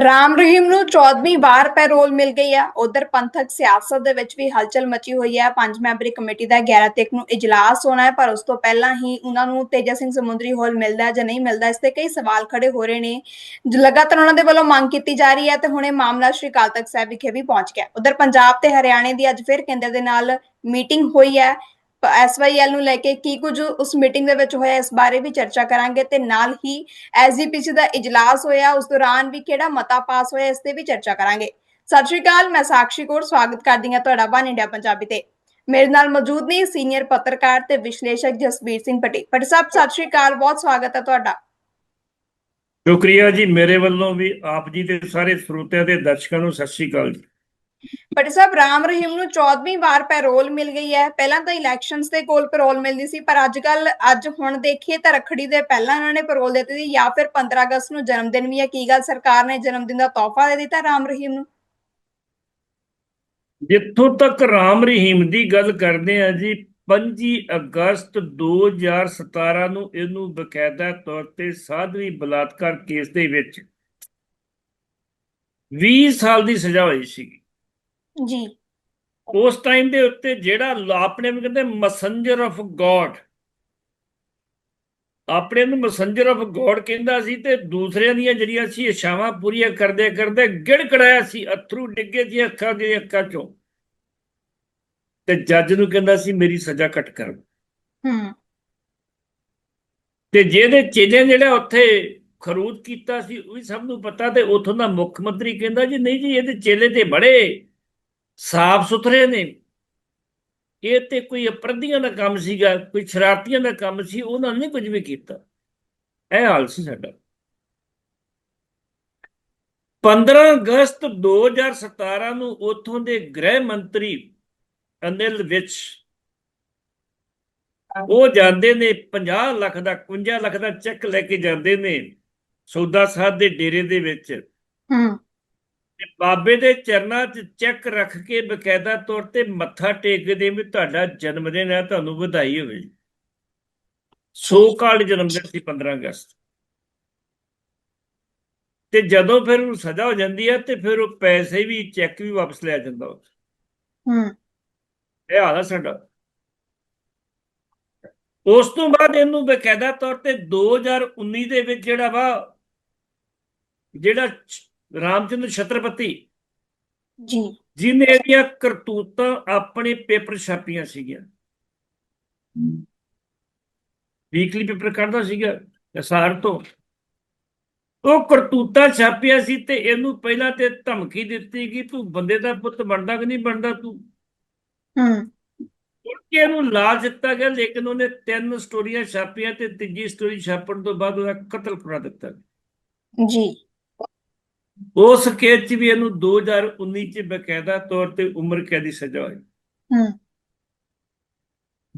ਰਾਮ ਰਹੀਮ ਨੂੰ 14ਵੀਂ ਵਾਰ ਪੈਰੋਲ ਮਿਲ ਗਈ ਹੈ ਉਧਰ ਪੰਥਕ ਸਿਆਸਤ ਦੇ ਵਿੱਚ ਵੀ ਹਲਚਲ ਮਚੀ ਹੋਈ ਹੈ ਪੰਜ ਮੈਂਬਰੀ ਕਮੇਟੀ ਦਾ 11 ਤਰੀਕ ਨੂੰ ਇਜਲਾਸ ਹੋਣਾ ਹੈ, ਪਰ ਉਸ ਤੋਂ ਪਹਿਲਾਂ ਹੀ ਉਹਨਾਂ ਨੂੰ ਤੇਜਾ ਸਿੰਘ ਸਮੁੰਦਰੀ ਹਾਲ ਮਿਲਦਾ ਹੈ ਜਾਂ ਨਹੀਂ ਮਿਲਦਾ, ਇਸ ਤੇ ਕਈ ਸਵਾਲ ਖੜੇ ਹੋ ਰਹੇ ਨੇ। ਲਗਾਤਾਰ ਉਹਨਾਂ ਦੇ ਵੱਲੋਂ ਮੰਗ ਕੀਤੀ ਜਾ ਰਹੀ ਹੈ ਤੇ ਹੁਣ ਇਹ ਮਾਮਲਾ ਸ਼੍ਰੀ ਅਕਾਲ ਤਖਤ ਸਾਹਿਬ ਵਿਖੇ ਵੀ ਪਹੁੰਚ ਗਿਆ। ਉਧਰ ਪੰਜਾਬ ਤੇ ਹਰਿਆਣੇ ਦੀ ਅੱਜ ਫਿਰ ਕੇਂਦਰ ਦੇ ਨਾਲ ਮੀਟਿੰਗ ਹੋਈ ਹੈ। ਐਸਵਾਈਐਲ ਨੂੰ ਲੈ ਕੇ ਕੀ ਕੁਝ ਉਸ ਮੀਟਿੰਗ ਦੇ ਵਿੱਚ ਹੋਇਆ, ਇਸ ਬਾਰੇ ਵੀ ਚਰਚਾ ਕਰਾਂਗੇ ਤੇ ਨਾਲ ਹੀ ਐਸਜੀਪੀਸੀ ਦਾ ਇਜਲਾਸ ਹੋਇਆ, ਉਸ ਦੌਰਾਨ ਵੀ ਕਿਹੜਾ ਮਤਾ ਪਾਸ ਹੋਇਆ, ਇਸ ਤੇ ਵੀ ਚਰਚਾ ਕਰਾਂਗੇ। ਸਤਿ ਸ਼੍ਰੀ ਅਕਾਲ, ਮੈਂ ਸਾਕਸ਼ੀ ਕੌਰ, ਸਵਾਗਤ ਕਰਦੀ ਹਾਂ ਤੁਹਾਡਾ ਵਨ ਇੰਡੀਆ ਪੰਜਾਬੀ ਤੇ। ਮੇਰੇ ਨਾਲ ਮੌਜੂਦ ਨੇ ਸੀਨੀਅਰ ਪੱਤਰਕਾਰ ਤੇ ਵਿਸ਼ਲੇਸ਼ਕ ਜਸਬੀਰ ਸਿੰਘ ਪਟੇ ਪਟੇ ਸਾਹਿਬ, ਸਤਿ ਸ਼੍ਰੀ ਅਕਾਲ, ਬਹੁਤ ਸਵਾਗਤ ਹੈ ਤੁਹਾਡਾ। ਸ਼ੁਕਰੀਆ ਜੀ, ਮੇਰੇ ਵੱਲੋਂ ਵੀ ਆਪ ਜੀ ਦੇ ਸਾਰੇ ਸਰੋਤਿਆਂ ਤੇ ਦਰਸ਼ਕਾਂ ਨੂੰ ਸਤਿ ਸ਼੍ਰੀ ਅਕਾਲ ਜੀ। ਪਟੇ ਸਾਹਿਬ ਰਾਮ ਰਹੀਮ ਨੂੰ 14ਵੀਂ ਵਾਰ ਪੈਰੋਲ ਮਿਲ ਗਈ ਹੈ। ਪਹਿਲਾਂ ਤਾਂ ਇਲੈਕਸ਼ਨਸ ਦੇ ਕੋਲ ਪੈਰੋਲ ਮਿਲਦੀ ਸੀ, ਪਰ ਅੱਜ ਕੱਲ ਅੱਜ ਹੁਣ ਦੇਖੀਏ ਤਾਂ ਰੱਖੜੀ ਦੇ ਪਹਿਲਾਂ ਇਹਨਾਂ ਨੇ ਪੈਰੋਲ ਦਿੱਤੀ ਸੀ ਜਾਂ ਫਿਰ 15 ਅਗਸਤ ਨੂੰ ਜਨਮ ਦਿਨ ਵੀ ਹੈ। ਕੀ ਗੱਲ ਸਰਕਾਰ ਨੇ ਜਨਮ ਦਿਨ ਦਾ ਤੋਹਫਾ ਦੇ ਦਿੱਤਾ ਰਾਮ ਰਹੀਮ ਨੂੰ? ਜਿੱਥੋਂ ਤੱਕ ਰਾਮ ਰਹੀਮ ਦੀ ਗੱਲ ਕਰਦੇ ਆ ਜੀ 25 ਅਗਸਤ 2017 ਨੂੰ ਇਹਨੂੰ ਬਕਾਇਦਾ ਤੌਰ ਤੇ ਸਾਧਵੀ ਬਲਾਤਕਾਰ ਕੇਸ ਦੇ ਵਿੱਚ 20 ਸਾਲ ਦੀ ਸਜ਼ਾ ਹੋਈ ਸੀ ਜੀ। ਉਸ ਟਾਈਮ ਦੇ ਉੱਤੇ ਜਿਹੜਾ ਆਪਣੇ ਨੂੰ ਕਹਿੰਦੇ ਮੈਸੇਂਜਰ ਆਫ ਗੋਡ ਆਪਣੇ ਨੂੰ ਮੈਸੇਂਜਰ ਆਫ ਗੋਡ ਕਹਿੰਦਾ ਸੀ ਤੇ ਦੂਸਰਿਆਂ ਦੀਆਂ ਜਿਹੜੀਆਂ ਸੀ ਇਛਾਵਾਂ ਪੂਰੀਆਂ ਕਰਦੇ ਕਰਦੇ ਗਿੜਕੜਾਇਆ ਸੀ ਅਥਰੂ ਡਿੱਗੇ ਸੀ ਅੱਖਾਂ ਦੀ ਅੱਖਾਂ ਚੋਂ। ਤੇ ਜੱਜ ਨੂੰ ਕਹਿੰਦਾ ਸੀ ਮੇਰੀ ਸਜ਼ਾ ਕੱਟ ਕਰ। ਹੂੰ। ਤੇ ਜਿਹਦੇ ਚੇਲੇ ਜਿਹੜਾ ਉੱਥੇ ਖਰੂਦ ਕੀਤਾ ਸੀ ਉਹ ਵੀ ਸਭ ਨੂੰ ਪਤਾ ਤੇ ਉਥੋਂ ਦਾ ਮੁੱਖ ਮੰਤਰੀ ਕਹਿੰਦਾ ਜੀ ਨਹੀਂ ਜੀ ਇਹਦੇ ਚੇਲੇ ਤੇ ਬੜੇ ਸਾਫ਼ ਸੁਥਰੇ ਨੇ। ਇਹ ਤੇ ਕੋਈ ਅਪਰਾਧੀਆਂ ਦਾ ਕੰਮ ਸੀਗਾ, ਕੋਈ ਸ਼ਰਾਰਤੀਆਂ ਦਾ ਕੰਮ ਸੀ, ਉਹਨਾਂ ਨੇ ਕੁਝ ਵੀ ਕੀਤਾ। ਇਹ ਹਾਲ ਸੀ ਸਾਡਾ। 15 ਅਗਸਤ 2017 ਨੂੰ ਉਥੋਂ ਦੇ ਗ੍ਰਹਿ ਮੰਤਰੀ ਅਨਿਲ ਵਿੱਚ ਉਹ ਜਾਂਦੇ ਨੇ 50 ਲੱਖ ਦਾ 51 ਲੱਖ ਦਾ ਚੈੱਕ ਲੈ ਕੇ ਜਾਂਦੇ ਨੇ ਸੌਦਾ ਸਾਧ ਦੇ ਡੇਰੇ ਦੇ ਵਿੱਚ। ਹੂੰ। ਬਾਬੇ ਦੇ ਚਰਨਾਂ 'ਚ ਚੈੱਕ ਰੱਖ ਕੇ ਬਕਾਇਦਾ ਤੌਰ ਤੇ ਮੱਥਾ ਟੇਕਦੇ ਵੀ ਤੁਹਾਡਾ ਜਨਮ ਦਿਨ ਹੈ ਤੁਹਾਨੂੰ ਵਧਾਈ ਹੋਵੇ ਸੋ ਕਾਲ ਜਨਮ ਦਿਨ ਸੀ 15 ਅਗਸਤ। ਤੇ ਜਦੋਂ ਫਿਰ ਉਹਨੂੰ ਸਜ਼ਾ ਹੋ ਜਾਂਦੀ ਹੈ ਤੇ ਫਿਰ ਉਹ ਪੈਸੇ ਵੀ ਚੈੱਕ ਵੀ ਵਾਪਸ ਲਿਆ ਜਾਂਦਾ ਉਹ ਹੂੰ। ਇਹ ਹਾਲ ਸਾਡਾ। ਉਸ ਤੋਂ ਬਾਅਦ ਇਹਨੂੰ ਬਕਾਇਦਾ ਤੌਰ ਤੇ 2019 ਦੇ ਵਿੱਚ ਜਿਹੜਾ ਵਾ ਜਿਹੜਾ ਰਾਮਚੰਦਰ ਛਤਰਪਤੀ ਜੀ। ਜਿਹਨੇ ਇਹਦੀਆਂ ਕਰਤੂਤਾਂ ਆਪਣੇ ਪੇਪਰ ਛਾਪੀਆਂ ਸੀਗੀਆਂ। ਵੀਕਲੀ ਪੇਪਰ ਕੱਢਦਾ ਸੀਗਾ ਅਸਾਰ ਤੋਂ। ਉਹ ਕਰਤੂਤਾਂ ਛਾਪੀਆਂ ਸੀ ਤੇ ਇਹਨੂੰ ਪਹਿਲਾਂ ਤੇ ਧਮਕੀ ਦਿੱਤੀ ਕਿ ਤੂੰ ਬੰਦੇ ਦਾ ਪੁੱਤ ਬਣਦਾ ਕਿ ਨਹੀਂ ਬਣਦਾ ਤੂੰ? ਹੂੰ। ਕਿ ਇਹਨੂੰ ਲਾਲਚ ਦਿੱਤਾ ਗਿਆ ਲੇਕਿਨ ਉਹਨੇ ਤਿੰਨ ਸਟੋਰੀਆਂ ਛਾਪੀਆਂ ਤੇ ਤੀਜੀ ਸਟੋਰੀ ਛਾਪਣ ਤੋਂ ਬਾਅਦ ਉਹਦਾ ਕਤਲ ਕਰਾ ਦਿੱਤਾ। ਜੀ। ਉਸ ਕੇਸ 'ਚ ਵੀ ਇਹਨੂੰ 2019 'ਚ ਬਕਾਇਦਾ ਤੌਰ ਤੇ ਉਮਰ ਕੈਦ ਦੀ ਸਜ਼ਾ ਹੋਈ। ਹੂੰ।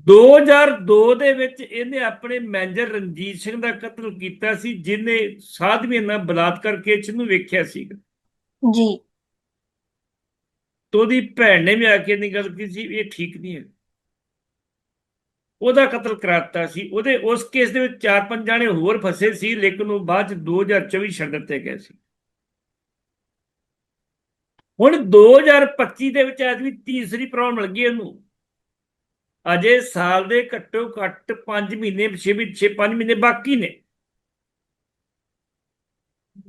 2002 ਦੇ ਵਿੱਚ ਇਹਨੇ ਆਪਣੇ ਮੈਨੇਜਰ ਰਣਜੀਤ ਸਿੰਘ ਦਾ ਕਤਲ ਕੀਤਾ ਸੀ ਜਿਨੇ ਸਾਧਵੀ ਨਾਲ ਬਲਾਤਕਾਰ ਕੇਸ 'ਚ ਨੂੰ ਵੇਖਿਆ ਸੀ ਜੀ। ਤੇ ਉਹਦੀ ਭੈਣ ਨੇ ਵੀ ਆ ਕੇ ਨਹੀਂ ਗੱਲ ਕੀਤੀ ਸੀ ਇਹ ਠੀਕ ਨਹੀਂ ਹੈ। ਉਹਦਾ ਕਤਲ ਕਰਾਤਾ ਸੀ ਉਹਦੇ ਉਸ ਕੇਸ ਦੇ ਵਿੱਚ ਚਾਰ ਪੰਜ ਜਾਣੇ ਹੋਰ ਫਸੇ ਸੀ ਲੇਕਿਨ ਉਹ ਬਾਅਦ ਚ 2024 ਛੱਡ ਦਿੱਤੇ ਗਏ ਸੀ। ਹੁਣ 2025 ਦੇ ਵਿੱਚ ਵੀ ਤੀਸਰੀ ਪ੍ਰੋਬਲਮ ਮਿਲ ਗਈ ਇਹਨੂੰ। ਅਜੇ ਸਾਲ ਦੇ ਘੱਟੋ ਘੱਟ 5 ਮਹੀਨੇ 6 6 5 ਮਹੀਨੇ ਬਾਕੀ ਨੇ।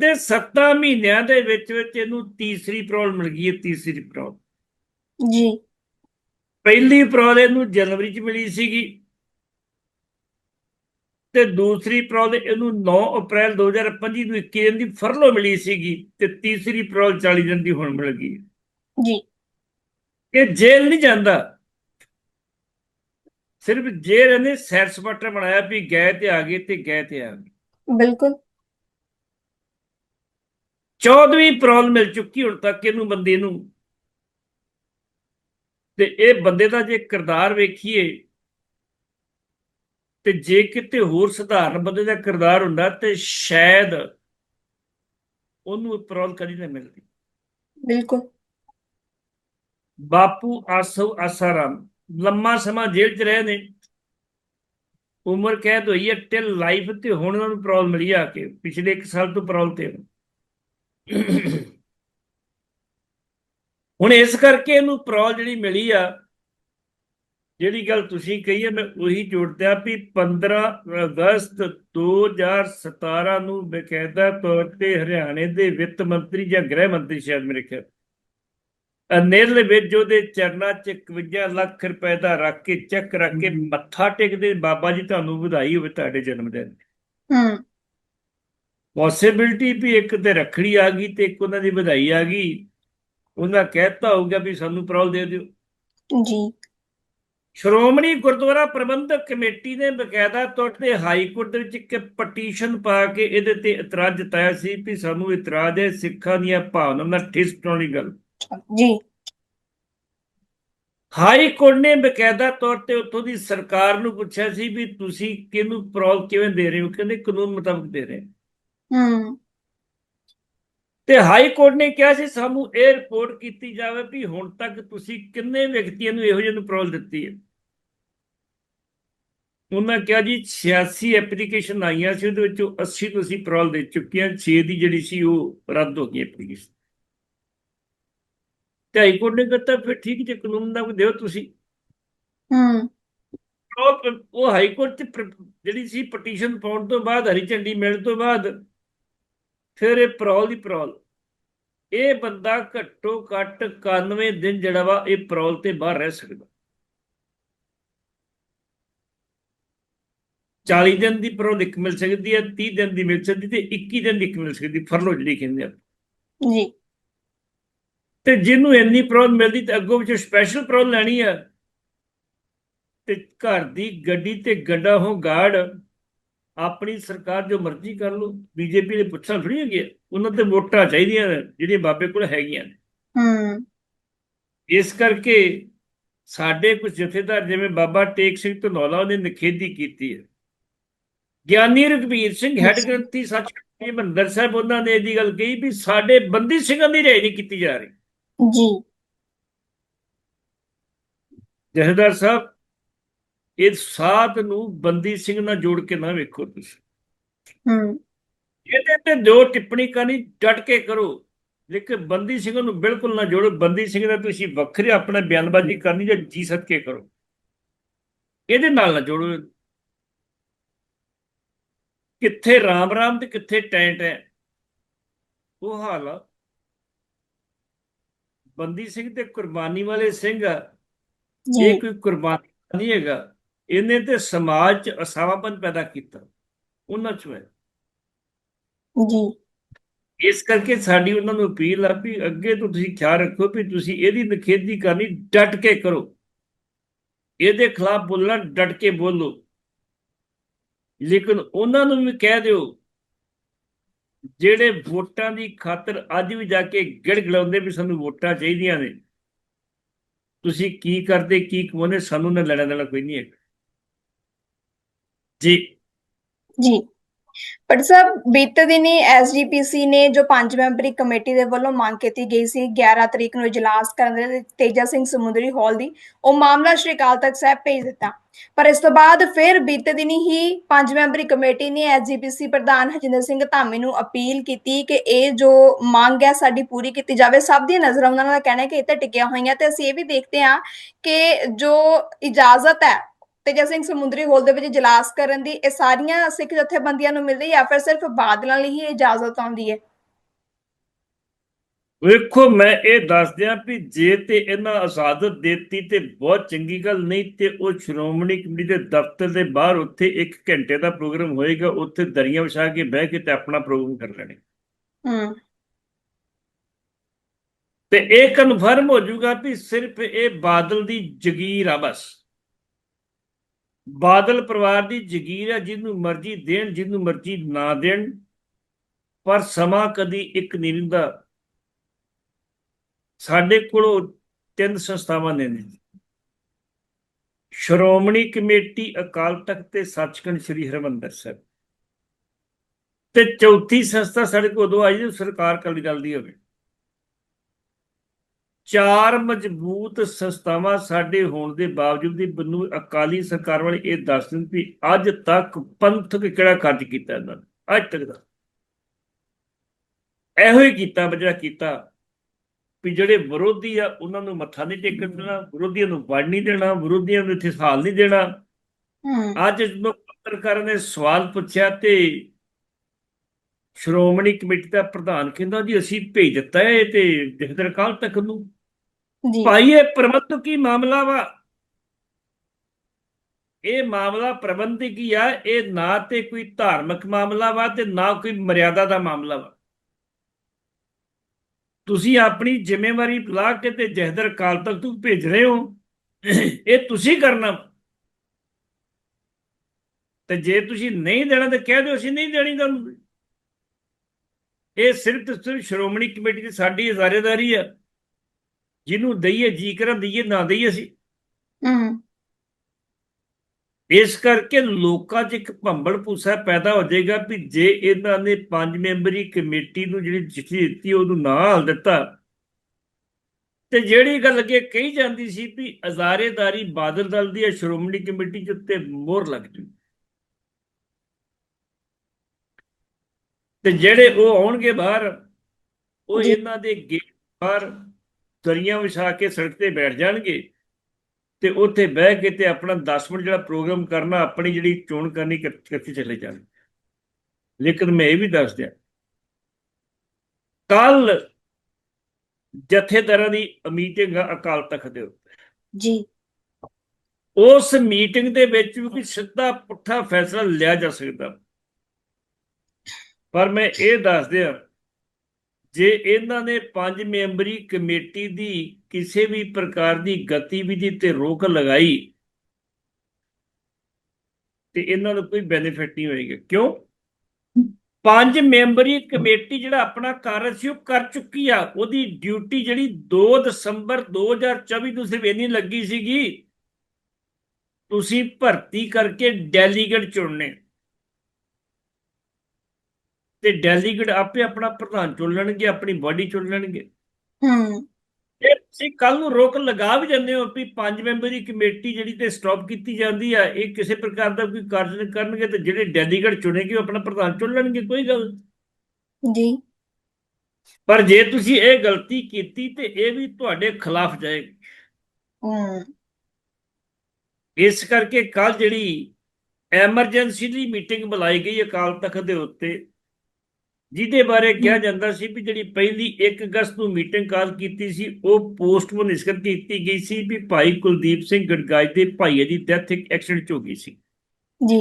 ਤੇ 7 ਮਹੀਨਿਆਂ ਦੇ ਵਿੱਚ ਵਿੱਚ ਇਹਨੂੰ ਤੀਸਰੀ ਪ੍ਰੋਬਲਮ ਮਿਲ ਗਈ ਹੈ ਤੀਸਰੀ ਪ੍ਰੋਬਲਮ ਜੀ। ਪਹਿਲੀ ਪ੍ਰੋਬਲਮ ਇਹਨੂੰ ਜਨਵਰੀ ਚ ਮਿਲੀ ਸੀਗੀ। ਤੇ ਦੂਸਰੀ ਪ੍ਰੋਬਲਮ ਇਹਨੂੰ 9 ਅਪ੍ਰੈਲ 2025 ਨੂੰ 21 ਦਿਨ ਦੀ ਫਰਲੋ ਮਿਲੀ ਸੀਗੀ ਤੇ ਤੀਸਰੀ ਪ੍ਰੋਬਲਮ 40 ਦਿਨ ਦੀ ਹੁਣ ਮਿਲ ਗਈ। ਜੀ। ਇਹ ਜੇਲ੍ਹ ਨਹੀਂ ਜਾਂਦਾ। ਸਿਰਫ ਜੇਲ੍ਹ ਨੇ ਸੈਰ ਸਪਾਟਾ ਬਣਾਇਆ ਵੀ ਗਏ ਤੇ ਆ ਗਏ ਤੇ ਗਏ ਤੇ ਆ ਗਏ। ਬਿਲਕੁਲ। 14ਵੀਂ ਪ੍ਰੋਬਲਮ ਮਿਲ ਚੁੱਕੀ ਹੁਣ ਤੱਕ ਇਹਨੂੰ ਬੰਦੇ ਨੂੰ। ਤੇ ਇਹ ਬੰਦੇ ਦਾ ਜੇ ਕਿਰਦਾਰ ਵੇਖੀਏ ਤੇ ਜੇ ਕਿਤੇ ਹੋਰ ਸਧਾਰਨ ਬੰਦੇ ਦਾ ਕਿਰਦਾਰ ਹੁੰਦਾ ਤੇ ਸ਼ਾਇਦ ਉਹਨੂੰ ਪ੍ਰੋਬਲਮ ਕਦੀ ਨਾ ਮਿਲਦੀ। ਬਿਲਕੁਲ। ਬਾਪੂ ਆਸੋ ਆਸਾਰਾਮ ਲੰਮਾ ਸਮਾਂ ਜੇਲ੍ਹ 'ਚ ਰਹੇ ਨੇ। ਉਮਰ ਕੈਦ ਹੋਈ ਹੈ ਟਿਲ ਲਾਈਫ ਤੇ ਹੁਣ ਉਹਨਾਂ ਨੂੰ ਪ੍ਰੋਬਲਮ ਮਿਲੀ ਆ ਕੇ ਪਿਛਲੇ 1 ਸਾਲ ਤੋਂ ਪ੍ਰੋਬਲਮ ਤੇ। ਹੁਣ ਇਸ ਕਰਕੇ ਇਹਨੂੰ ਪ੍ਰੋਲ ਜਿਹੜੀ ਮਿਲੀ ਆ ਜਿਹੜੀ ਗੱਲ ਤੁਸੀਂ ਕਹੀ ਹੈ ਮੈਂ ਉਹੀ ਜੋੜਦਿਆ ਵੀ 15 ਅਗਸਤ 2017 ਨੂੰ ਬਕਾਇਦਾ ਤੌਰ ਤੇ ਹਰਿਆਣੇ ਦੇ ਵਿੱਤ ਮੰਤਰੀ ਜਾਂ ਗ੍ਰਹਿ ਮੰਤਰੀ ਸ਼ਾਇਦ ਮੇਰੇ ਖਿਆਲ ਅਨਿਲ ਵਿੱਚ ਉਹਦੇ ਚਰਨਾਂ 'ਚ 51 ਲੱਖ ਰੁਪਏ ਦਾ ਰੱਖ ਕੇ ਚੈੱਕ ਰੱਖ ਕੇ ਮੱਥਾ ਟੇਕਦੇ ਬਾਬਾ ਜੀ ਤੁਹਾਨੂੰ ਵਧਾਈ ਹੋਵੇ ਤੁਹਾਡੇ ਜਨਮ ਦਿਨ। ਹੂੰ। ਪੋਸਿਬਿਲਿਟੀ ਵੀ ਇੱਕ ਤੇ ਰੱਖੜੀ ਆ ਗਈ ਤੇ ਇੱਕ ਉਹਨਾਂ ਦੀ ਵਧਾਈ ਆ ਗਈ। ਉਹਨਾਂ ਕਹਿਤਾ ਹੋਊਗਾ ਵੀ ਸਾਨੂੰ ਪ੍ਰੋਲ ਦੇ ਦਿਓ। ਜੀ। ਸ਼੍ਰੋਮਣੀ ਗੁਰਦੁਆਰਾ ਪ੍ਰਬੰਧਕ ਕਮੇਟੀ ਨੇ ਬਕਾਇਦਾ ਤੌਰ ਤੇ ਹਾਈ ਕੋਰਟ ਦੇ ਵਿੱਚ ਇੱਕ ਪਟੀਸ਼ਨ ਪਾ ਕੇ ਇਹਦੇ ਤੇ ਇਤਰਾਜ਼ ਜਤਾਇਆ ਸੀ ਵੀ ਸਾਨੂੰ ਇਤਰਾਜ਼ ਹੈ ਸਿੱਖਾਂ ਦੀਆਂ ਭਾਵਨਾਵਾਂ ਨਾਲ ਠੇਸ ਪਹੁੰਚਾਉਣ ਦੀ ਗੱਲ। ਜੀ। ਹਾਈ ਕੋਰਟ ਨੇ ਬਕਾਇਦਾ ਤੌਰ ਤੇ ਉੱਥੋਂ ਦੀ ਸਰਕਾਰ ਨੂੰ ਪੁੱਛਿਆ ਸੀ ਵੀ ਤੁਸੀਂ ਕਿਹਨੂੰ ਪ੍ਰੋਲ ਕਿਵੇਂ ਦੇ ਰਹੇ ਹੋ? ਕਹਿੰਦੇ ਕਾਨੂੰਨ ਮੁਤਾਬਕ ਦੇ ਰਹੇ। ਹਾਂ। ਤੇ ਹਾਈ ਕੋਰਟ ਨੇ ਕਿਹਾ ਸੀ ਸਾਨੂੰ ਇਹ ਰਿਪੋਰਟ ਕੀਤੀ ਜਾਵੇ ਵੀ ਹੁਣ ਤੱਕ ਤੁਸੀਂ ਕਿੰਨੇ ਵਿਅਕਤੀਆਂ ਨੂੰ ਇਹੋ ਜਿਹੇ ਨੂੰ ਪ੍ਰੋਲ ਦਿੱਤੀ ਹੈ? ਉਹਨਾਂ ਕਿਹਾ ਜੀ 86 ਐਪਲੀਕੇਸ਼ਨ ਆਈਆਂ ਸੀ ਉਹਦੇ ਵਿੱਚੋਂ 80 ਨੂੰ ਅਸੀਂ ਪ੍ਰੋਲ ਦੇ ਚੁੱਕੇ ਹਾਂ 6 ਦੀ ਜਿਹੜੀ ਸੀ ਉਹ ਰੱਦ ਹੋ ਗਈ ਐਪਲੀਕੇਸ਼ਨ ਤੇ ਹਾਈ ਕੋਰਟ ਨੇ ਕਹਤਾ ਫਿਰ ਠੀਕ ਜੇ ਕਾਨੂੰਨ ਦਾ ਦਿਓ ਤੁਸੀਂ। ਹੂੰ। ਉਹ ਹਾਈ ਕੋਰਟ ਜਿਹੜੀ ਸੀ ਪਟੀਸ਼ਨ ਪਾਉਣ ਤੋਂ ਬਾਅਦ ਹਰੀ ਝੰਡੀ ਮਿਲਣ ਤੋਂ ਬਾਅਦ ਫਿਰ ਇਹ ਪ੍ਰੋਲ ਦੀ ਪ੍ਰੋਲ। ਇਹ ਬੰਦਾ ਘੱਟੋ ਘੱਟ 91 ਦਿਨ ਜਿਹੜਾ ਵਾ ਇਹ ਪ੍ਰੋਲ ਤੇ ਬਾਹਰ ਰਹਿ ਸਕਦਾ। 40 ਦਿਨ ਦੀ ਪ੍ਰੋਲ ਇੱਕ ਮਿਲ ਸਕਦੀ ਹੈ 30 ਦਿਨ ਦੀ ਮਿਲ ਸਕਦੀ ਤੇ 21 ਦਿਨ ਦੀ ਇੱਕ ਮਿਲ ਸਕਦੀ ਫਰਲੋ ਜਿਹੜੀ ਕਹਿੰਦੇ ਆ ਜੀ। ਤੇ ਜਿਹਨੂੰ ਇੰਨੀ ਪ੍ਰੋਲ ਮਿਲਦੀ ਤੇ ਅੱਗੋਂ ਵਿੱਚ ਸਪੈਸ਼ਲ ਪ੍ਰੋਲ ਲੈਣੀ ਆ ਤੇ ਘਰ ਦੀ ਗੱਡੀ ਤੇ ਗੱਡਾ ਹੋ ਗਾਰਡ ਆਪਣੀ ਸਰਕਾਰ ਜੋ ਮਰਜ਼ੀ ਕਰ ਲੋ ਬੀਜੇਪੀ ਦੇ ਪੁੱਛਾਂ ਥੋੜੀ ਹੈਗੀ ਉਹਨਾਂ ਤੇ ਵੋਟਾਂ ਚਾਹੀਦੀਆਂ ਨੇ, ਜਿਹੜੀਆਂ ਬਾਬੇ ਕੋਲ ਹੈਗੀਆਂ ਨੇ। ਹੂੰ ਇਸ ਕਰਕੇ ਸਾਡੇ ਕੁਝ ਜਥੇਦਾਰ ਜਿਵੇਂ ਬਾਬਾ ਟੇਕ ਸਿੰਘ ਧਨੌਲਾ ਨੇ ਨਿਖੇਧੀ ਕੀਤੀ ਹੈ ਗਿਆਨੀ ਰਘਬੀਰ ਸਿੰਘ ਹੈੱਡ. ਗ੍ਰੰਥੀ ਸੱਚਖੰਡ ਹਰਿਮੰਦਰ ਸਾਹਿਬ ਉਹਨਾਂ ਨੇ ਇਹਦੀ ਗੱਲ ਕਹੀ ਵੀ ਸਾਡੇ ਬੰਦੀ ਸਿੰਘਾਂ ਦੀ ਰਿਹਾਈ ਨਹੀਂ ਕੀਤੀ ਜਾ ਰਹੀ ਜੀ ਜਥੇਦਾਰ ਸਾਹਿਬ ਇਸ ਸਾਧ ਨੂੰ ਬੰਦੀ ਸਿੰਘ ਨਾਲ ਜੋੜ ਕੇ ਨਾ ਵੇਖੋ ਤੁਸੀਂ। ਹੂੰ। ਇਹਦੇ ਤੇ ਜੋ ਟਿੱਪਣੀ ਕਰਨੀ ਡਟ ਕੇ ਕਰੋ। ਲੇਕਿਨ ਬੰਦੀ ਸਿੰਘ ਨੂੰ ਬਿਲਕੁਲ ਨਾ ਜੋੜੋ। ਬੰਦੀ ਸਿੰਘ ਦਾ ਤੁਸੀਂ ਵੱਖਰੇ ਆਪਣਾ ਬਿਆਨਬਾਜ਼ੀ ਕਰਨੀ ਜਾਂ ਜੀ ਸਦਕੇ ਕਰੋ। ਇਹਦੇ ਨਾਲ ਨਾ ਜੋੜੋ। ਕਿੱਥੇ ਰਾਮ ਰਾਮ ਤੇ ਕਿੱਥੇ ਟੈਂ ਟੈਂ। ਉਹ ਹਾਲ ਬੰਦੀ ਸਿੰਘ ਤੇ ਕੁਰਬਾਨੀ ਵਾਲੇ ਸਿੰਘ ਇਹ ਕੋਈ ਕੁਰਬਾਨੀ ਨਹੀਂ ਹੈਗਾ। ਇਹਨੇ ਤੇ ਸਮਾਜ 'ਚ ਅਸਾਵਾਪਨ ਪੈਦਾ ਕੀਤਾ। ਉਹਨਾਂ 'ਚ ਹੈ ਜੀ। ਇਸ ਕਰਕੇ ਸਾਡੀ ਉਹਨਾਂ ਨੂੰ ਅਪੀਲ ਆ ਵੀ ਅੱਗੇ ਤੋਂ ਤੁਸੀਂ ਖਿਆਲ ਰੱਖੋ ਵੀ ਤੁਸੀਂ ਇਹਦੀ ਨਿਖੇਧੀ ਕਰਨੀ ਡਟ ਕੇ ਕਰੋ। ਇਹਦੇ ਖਿਲਾਫ ਬੋਲਣਾ ਡਟ ਕੇ ਬੋਲੋ। ਲੇਕਿਨ ਉਹਨਾਂ ਨੂੰ ਵੀ ਕਹਿ ਦਿਓ ਜਿਹੜੇ ਵੋਟਾਂ ਦੀ ਖਾਤਰ ਅੱਜ ਵੀ ਜਾ ਕੇ ਗਿੜਗਿੜਾਉਂਦੇ ਵੀ ਸਾਨੂੰ ਵੋਟਾਂ ਚਾਹੀਦੀਆਂ ਨੇ ਤੁਸੀਂ ਕੀ ਕਰਦੇ ਕੀ ਕਮਾਉਂਦੇ ਸਾਨੂੰ ਨਾ ਲੈਣਾ ਦੇਣਾ ਕੋਈ ਨਹੀਂ ਹੈ ਜੀ। ਜੀ। ਪਰ ਸਾਹਿਬ ਬੀਤੇ ਦਿਨੀ ਐਸਜੀਪੀਸੀ ਨੇ ਜੋ ਪੰਜ ਮੈਂਬਰੀ ਕਮੇਟੀ ਦੇ ਵੱਲੋਂ ਮੰਗ ਕੀਤੀ ਗਈ ਸੀ 11 ਤਰੀਕ ਨੂੰ ਇਜਲਾਸ ਕਰਨ ਦੇ ਤੇਜਾ ਸਿੰਘ ਸਮੁੰਦਰੀ ਹਾਲ ਦੀ, ਉਹ ਮਾਮਲਾ ਸ਼੍ਰੀ ਅਕਾਲ ਤਖਤ ਸਾਹਿਬ ਭੇਜ ਦਿੱਤਾ। ਪਰ ਇਸ ਤੋਂ ਬਾਅਦ ਫਿਰ ਬੀਤੇ ਦਿਨੀ ਹੀ ਪੰਜ ਮੈਂਬਰੀ ਕਮੇਟੀ ਨੇ ਐਸਜੀਪੀਸੀ ਪ੍ਰਧਾਨ ਹਜਿੰਦਰ ਸਿੰਘ ਧਾਮੀ ਨੂੰ ਅਪੀਲ ਕੀਤੀ ਕਿ ਇਹ ਜੋ ਮੰਗ ਹੈ ਸਾਡੀ ਪੂਰੀ ਕੀਤੀ ਜਾਵੇ। ਸਭ ਦੀਆਂ ਨਜ਼ਰਾਂ ਉਹਨਾਂ ਦਾ ਕਹਿਣਾ ਹੈ ਕਿ ਇਹ ਤਾਂ ਟਿਕਿਆ ਹੋਈਆਂ ਤੇ ਅਸੀਂ ਇਹ ਵੀ ਦੇਖਦੇ ਹਾਂ ਕਿ ਜੋ ਇਜਾਜ਼ਤ ਹੈ ਤੇਜਾ ਸਿੰਘ ਸਮੁੰਦਰੀ ਹੋਲ ਦੇ ਵਿੱਚ ਇਜਲਾਸ ਕਰਨ ਦੀ ਇਹ ਸਾਰੀਆਂ ਸਿੱਖ ਜਥੇਬੰਦੀਆਂ ਨੂੰ ਮਿਲਦੀ ਜਾਂ ਫਿਰ ਸਿਰਫ ਬਾਦਲਾਂ ਲਈ ਹੀ ਇਜਾਜ਼ਤ ਆਉਂਦੀ ਹੈ? ਵੇਖੋ ਮੈਂ ਇਹ ਦੱਸ ਦਿਆਂ ਵੀ ਜੇ ਤੇ ਇਹਨਾਂ ਇਜਾਜ਼ਤ ਦਿੱਤੀ ਤੇ ਬਹੁਤ ਚੰਗੀ ਗੱਲ ਨਹੀਂ ਤੇ ਉਹ ਸ਼੍ਰੋਮਣੀ ਕਮੇਟੀ ਦੇ ਦਫ਼ਤਰ ਦੇ ਬਾਹਰ ਉੱਥੇ 1 ਘੰਟੇ ਦਾ ਪ੍ਰੋਗਰਾਮ ਹੋਏਗਾ ਉੱਥੇ ਦਰੀਆਂ ਵਿਛਾ ਕੇ ਬਹਿ ਕੇ ਤੇ ਆਪਣਾ ਪ੍ਰੋਗਰਾਮ ਕਰ ਲੈਣੇ। ਹੂੰ। ਤੇ ਇਹ ਕਨਫਰਮ ਹੋ ਜਾਊਗਾ ਵੀ ਸਿਰਫ ਇਹ ਬਾਦਲ ਦੀ ਜ਼ਗੀਰ ਆ ਬਸ। ਬਾਦਲ ਪਰਿਵਾਰ ਦੀ ਜ਼ਗੀਰ ਹੈ, ਜਿਹਨੂੰ ਮਰਜ਼ੀ ਦੇਣ, ਜਿਹਨੂੰ ਮਰਜ਼ੀ ਨਾ ਦੇਣ, ਪਰ ਸਮਾਂ ਕਦੀ ਇੱਕ ਨਹੀਂ ਰਹਿੰਦਾ ਸਾਡੇ ਕੋਲੋਂ ਤਿੰਨ ਸੰਸਥਾਵਾਂ ਨੇ ਸ਼੍ਰੋਮਣੀ ਕਮੇਟੀ ਅਕਾਲ ਤਖਤ ਤੇ ਸੱਚਖੰਡ ਸ੍ਰੀ ਹਰਿਮੰਦਰ ਸਾਹਿਬ। ਤੇ ਚੌਥੀ ਸੰਸਥਾ ਸਾਡੇ ਕੋਲ ਉਦੋਂ ਆਈ ਜਦੋਂ ਸਰਕਾਰ ਕਾਲੀ ਦਲ ਦੀ ਹੋਵੇ। ਚਾਰ ਮਜ਼ਬੂਤ ਸੰਸਥਾਵਾਂ ਸਾਡੇ ਹੋਣ ਦੇ ਬਾਵਜੂਦ ਵੀ ਬੰਨੂ ਅਕਾਲੀ ਸਰਕਾਰ ਵਾਲੇ ਇਹ ਦੱਸ ਦਿੰਦੇ ਵੀ ਅੱਜ ਤੱਕ ਪੰਥਕ ਕਿਹੜਾ ਖਰਚ ਕੀਤਾ ਇਹਨਾਂ ਨੇ? ਅੱਜ ਤੱਕ ਦਾ। ਇਹੋ ਹੀ ਕੀਤਾ ਜਿਹੜਾ ਕੀਤਾ ਵੀ ਜਿਹੜੇ ਵਿਰੋਧੀ ਆ ਉਹਨਾਂ ਨੂੰ ਮੱਥਾ ਨਹੀਂ ਟੇਕਣ ਦੇਣਾ ਵਿਰੋਧੀਆਂ ਨੂੰ ਵੜ ਨਹੀਂ ਦੇਣਾ ਵਿਰੋਧੀਆਂ ਨੂੰ ਇੱਥੇ ਹਾਲ ਨਹੀਂ ਦੇਣਾ। ਅੱਜ ਜਦੋਂ ਪੱਤਰਕਾਰਾਂ ਨੇ ਸਵਾਲ ਪੁੱਛਿਆ ਤੇ ਸ਼੍ਰੋਮਣੀ ਕਮੇਟੀ ਦਾ ਪ੍ਰਧਾਨ ਕਹਿੰਦਾ ਜੀ ਅਸੀਂ ਭੇਜ ਦਿੱਤਾ ਹੈ ਤੇ ਜਥੇਦਾਰ ਕਾਲ ਤੱਕ ਨੂੰ। ਜੀ। ਭਾਈ, ਇਹ ਪ੍ਰਬੰਧਕੀ ਮਾਮਲਾ ਵਾ। ਇਹ ਮਾਮਲਾ ਪ੍ਰਬੰਧਕੀ ਆ। ਇਹ ਨਾ ਤੇ ਕੋਈ ਧਾਰਮਿਕ ਮਾਮਲਾ ਵਾ ਤੇ ਨਾ ਕੋਈ ਮਰਿਆਦਾ ਦਾ ਮਾਮਲਾ ਵਾ। ਤੁਸੀਂ ਆਪਣੀ ਜ਼ਿੰਮੇਵਾਰੀ ਬੁਲਾ ਕੇ ਤੇ ਜਹਦਰ ਕਾਲ ਤੱਕ ਤੂੰ ਭੇਜ ਰਹੇ ਹੋ। ਇਹ ਤੁਸੀਂ ਕਰਨਾ ਵਾ। ਤੇ ਜੇ ਤੁਸੀਂ ਨਹੀਂ ਦੇਣਾ ਤੇ ਕਹਿ ਦਿਓ, ਅਸੀਂ ਨਹੀਂ ਦੇਣੀ ਤੁਹਾਨੂੰ। ਇਹ ਸਿਰਫ ਤੇ ਸਿਰਫ ਸ਼੍ਰੋਮਣੀ ਕਮੇਟੀ ਦੀ ਸਾਡੀ ਇਜ਼ਾਰੇਦਾਰੀ ਆ। ਜਿਹਨੂੰ ਦਈਏ ਜੀ ਕਰਨ ਦਈਏ ਨਾ ਦਈਏ ਅਸੀਂ। ਹੂੰ ਇਸ ਕਰਕੇ ਲੋਕਾਂ 'ਚ ਇੱਕ ਭੰਬਲ ਭੂਸਾ ਪੈਦਾ ਹੋ ਜਾਏਗਾ ਵੀ ਜੇ ਇਹਨਾਂ ਨੇ ਪੰਜ ਮੈਂਬਰੀ ਕਮੇਟੀ ਨੂੰ ਜਿਹੜੀ ਚਿੱਠੀ ਦਿੱਤੀ ਉਹਨੂੰ ਨਾ ਹਲ ਦਿੱਤਾ ਤੇ ਜਿਹੜੀ ਗੱਲ ਅੱਗੇ ਕਹੀ ਜਾਂਦੀ ਸੀ ਵੀ ਅਜ਼ਾਰੇਦਾਰੀ ਬਾਦਲ ਦਲ ਦੀ ਸ਼੍ਰੋਮਣੀ ਕਮੇਟੀ 'ਚ ਉੱਤੇ ਮੋਹਰ ਲੱਗ ਜੂ। ਤੇ ਜਿਹੜੇ ਉਹ ਆਉਣਗੇ ਬਾਹਰ ਉਹ। ਇਹਨਾਂ ਦੇ ਗੇਟ ਬਾਹਰ ਦਰੀਆਂ ਵਿਛਾ ਕੇ ਸੜਕ ਤੇ ਬੈਠ ਜਾਣਗੇ ਤੇ ਉੱਥੇ ਬਹਿ ਕੇ ਤੇ ਆਪਣਾ 10 ਮਿੰਟ ਜਿਹੜਾ ਪ੍ਰੋਗਰਾਮ ਕਰਨਾ ਆਪਣੀ ਜਿਹੜੀ ਚੋਣ ਕਰਨੀ ਕਰ- ਕਰਕੇ ਚਲੇ ਜਾਣ। ਲੇਕਿਨ ਮੈਂ ਇਹ ਵੀ ਦੱਸ ਦਿਆਂ ਕੱਲ ਜਥੇਦਾਰਾਂ ਦੀ ਮੀਟਿੰਗ ਆ ਅਕਾਲ ਤਖਤ ਦੇ ਉੱਤੇ। ਜੀ। ਉਸ ਮੀਟਿੰਗ ਦੇ ਵਿੱਚ ਵੀ ਕੋਈ ਸਿੱਧਾ ਪੁੱਠਾ ਫੈਸਲਾ ਲਿਆ ਜਾ ਸਕਦਾ। ਪਰ ਮੈਂ ਇਹ ਦੱਸ ਦਿਆਂ ਜੇ ਇਹਨਾਂ ਨੇ ਪੰਜ ਮੈਂਬਰੀ ਕਮੇਟੀ ਦੀ ਕਿਸੇ ਵੀ ਪ੍ਰਕਾਰ ਦੀ ਗਤੀਵਿਧੀ ਤੇ ਰੋਕ ਲਗਾਈ, ਤੇ ਇਹਨਾਂ ਨੂੰ ਕੋਈ ਬੈਨੀਫਿਟ ਨਹੀਂ ਹੋਏਗਾ। ਕਿਉਂ? ਪੰਜ ਮੈਂਬਰੀ ਕਮੇਟੀ ਜਿਹੜਾ ਆਪਣਾ ਕਾਰਜ ਸੀ, ਉਹ ਕਰ ਚੁੱਕੀ ਆ। ਉਹਦੀ ਡਿਊਟੀ ਜਿਹੜੀ 2 ਦਸੰਬਰ 2024 ਨੂੰ ਸਿਰਫ ਇੰਨੀ ਲੱਗੀ ਸੀਗੀ, ਤੁਸੀਂ ਭਰਤੀ ਕਰਕੇ ਡੈਲੀਗੇਟ ਚੁਣਨੇ। ਤੇ ਡੈਲੀਗੇਟ ਆਪੇ ਆਪਣਾ ਪ੍ਰਧਾਨ ਚੁਣ ਲੈਣਗੇ ਆਪਣੀ ਬਾਡੀ ਚੁਣ ਲੈਣਗੇ। ਹੂੰ। ਇਹ ਤੁਸੀਂ ਕੱਲ ਨੂੰ ਰੋਕ ਲਗਾ ਵੀ ਜਾਂਦੇ ਹੋ ਵੀ ਪੰਜ ਮੈਂਬਰੀ ਕਮੇਟੀ ਜਿਹੜੀ ਤੇ ਸਟਾਪ ਕੀਤੀ ਜਾਂਦੀ ਆ ਇਹ ਕਿਸੇ ਪ੍ਰਕਾਰ ਦਾ ਕੋਈ ਕਾਰਜ ਨਹੀਂ ਕਰਨਗੇ ਤੇ ਜਿਹੜੇ ਡੈਲੀਗੇਟ ਚੁਣੇਗੇ ਉਹ ਆਪਣਾ ਪ੍ਰਧਾਨ ਚੁਣ ਲੈਣਗੇ ਕੋਈ ਗੱਲ। ਜੀ। ਪਰ ਜੇ ਤੁਸੀਂ ਇਹ ਗਲਤੀ ਕੀਤੀ ਤੇ ਇਹ ਵੀ ਤੁਹਾਡੇ ਖਿਲਾਫ ਜਾਏਗੀ। ਹੂੰ। ਇਸ ਕਰਕੇ ਕੱਲ ਜਿਹੜੀ ਐਮਰਜੈਂਸੀ ਦੀ ਮੀਟਿੰਗ ਬੁਲਾਈ ਗਈ ਅਕਾਲ ਤਖਤ ਦੇ ਉੱਤੇ ਜਿਹਦੇ ਬਾਰੇ ਕਿਹਾ ਜਾਂਦਾ ਸੀ ਵੀ ਜਿਹੜੀ ਪਹਿਲੀ 1 ਅਗਸਤ ਨੂੰ ਮੀਟਿੰਗ ਕਾਲ ਕੀਤੀ ਸੀ ਉਹ ਪੋਸਟਪੋਨ ਇਸ ਕਰਕੇ ਕੀਤੀ ਗਈ ਸੀ ਵੀ ਭਾਈ ਕੁਲਦੀਪ ਸਿੰਘ ਗੜਗਾਜ ਦੇ ਭਾਈਏ ਦੀ ਡੈਥ ਇੱਕ ਐਕਸੀਡੈਂਟ 'ਚ ਹੋ ਗਈ ਸੀ। ਜੀ।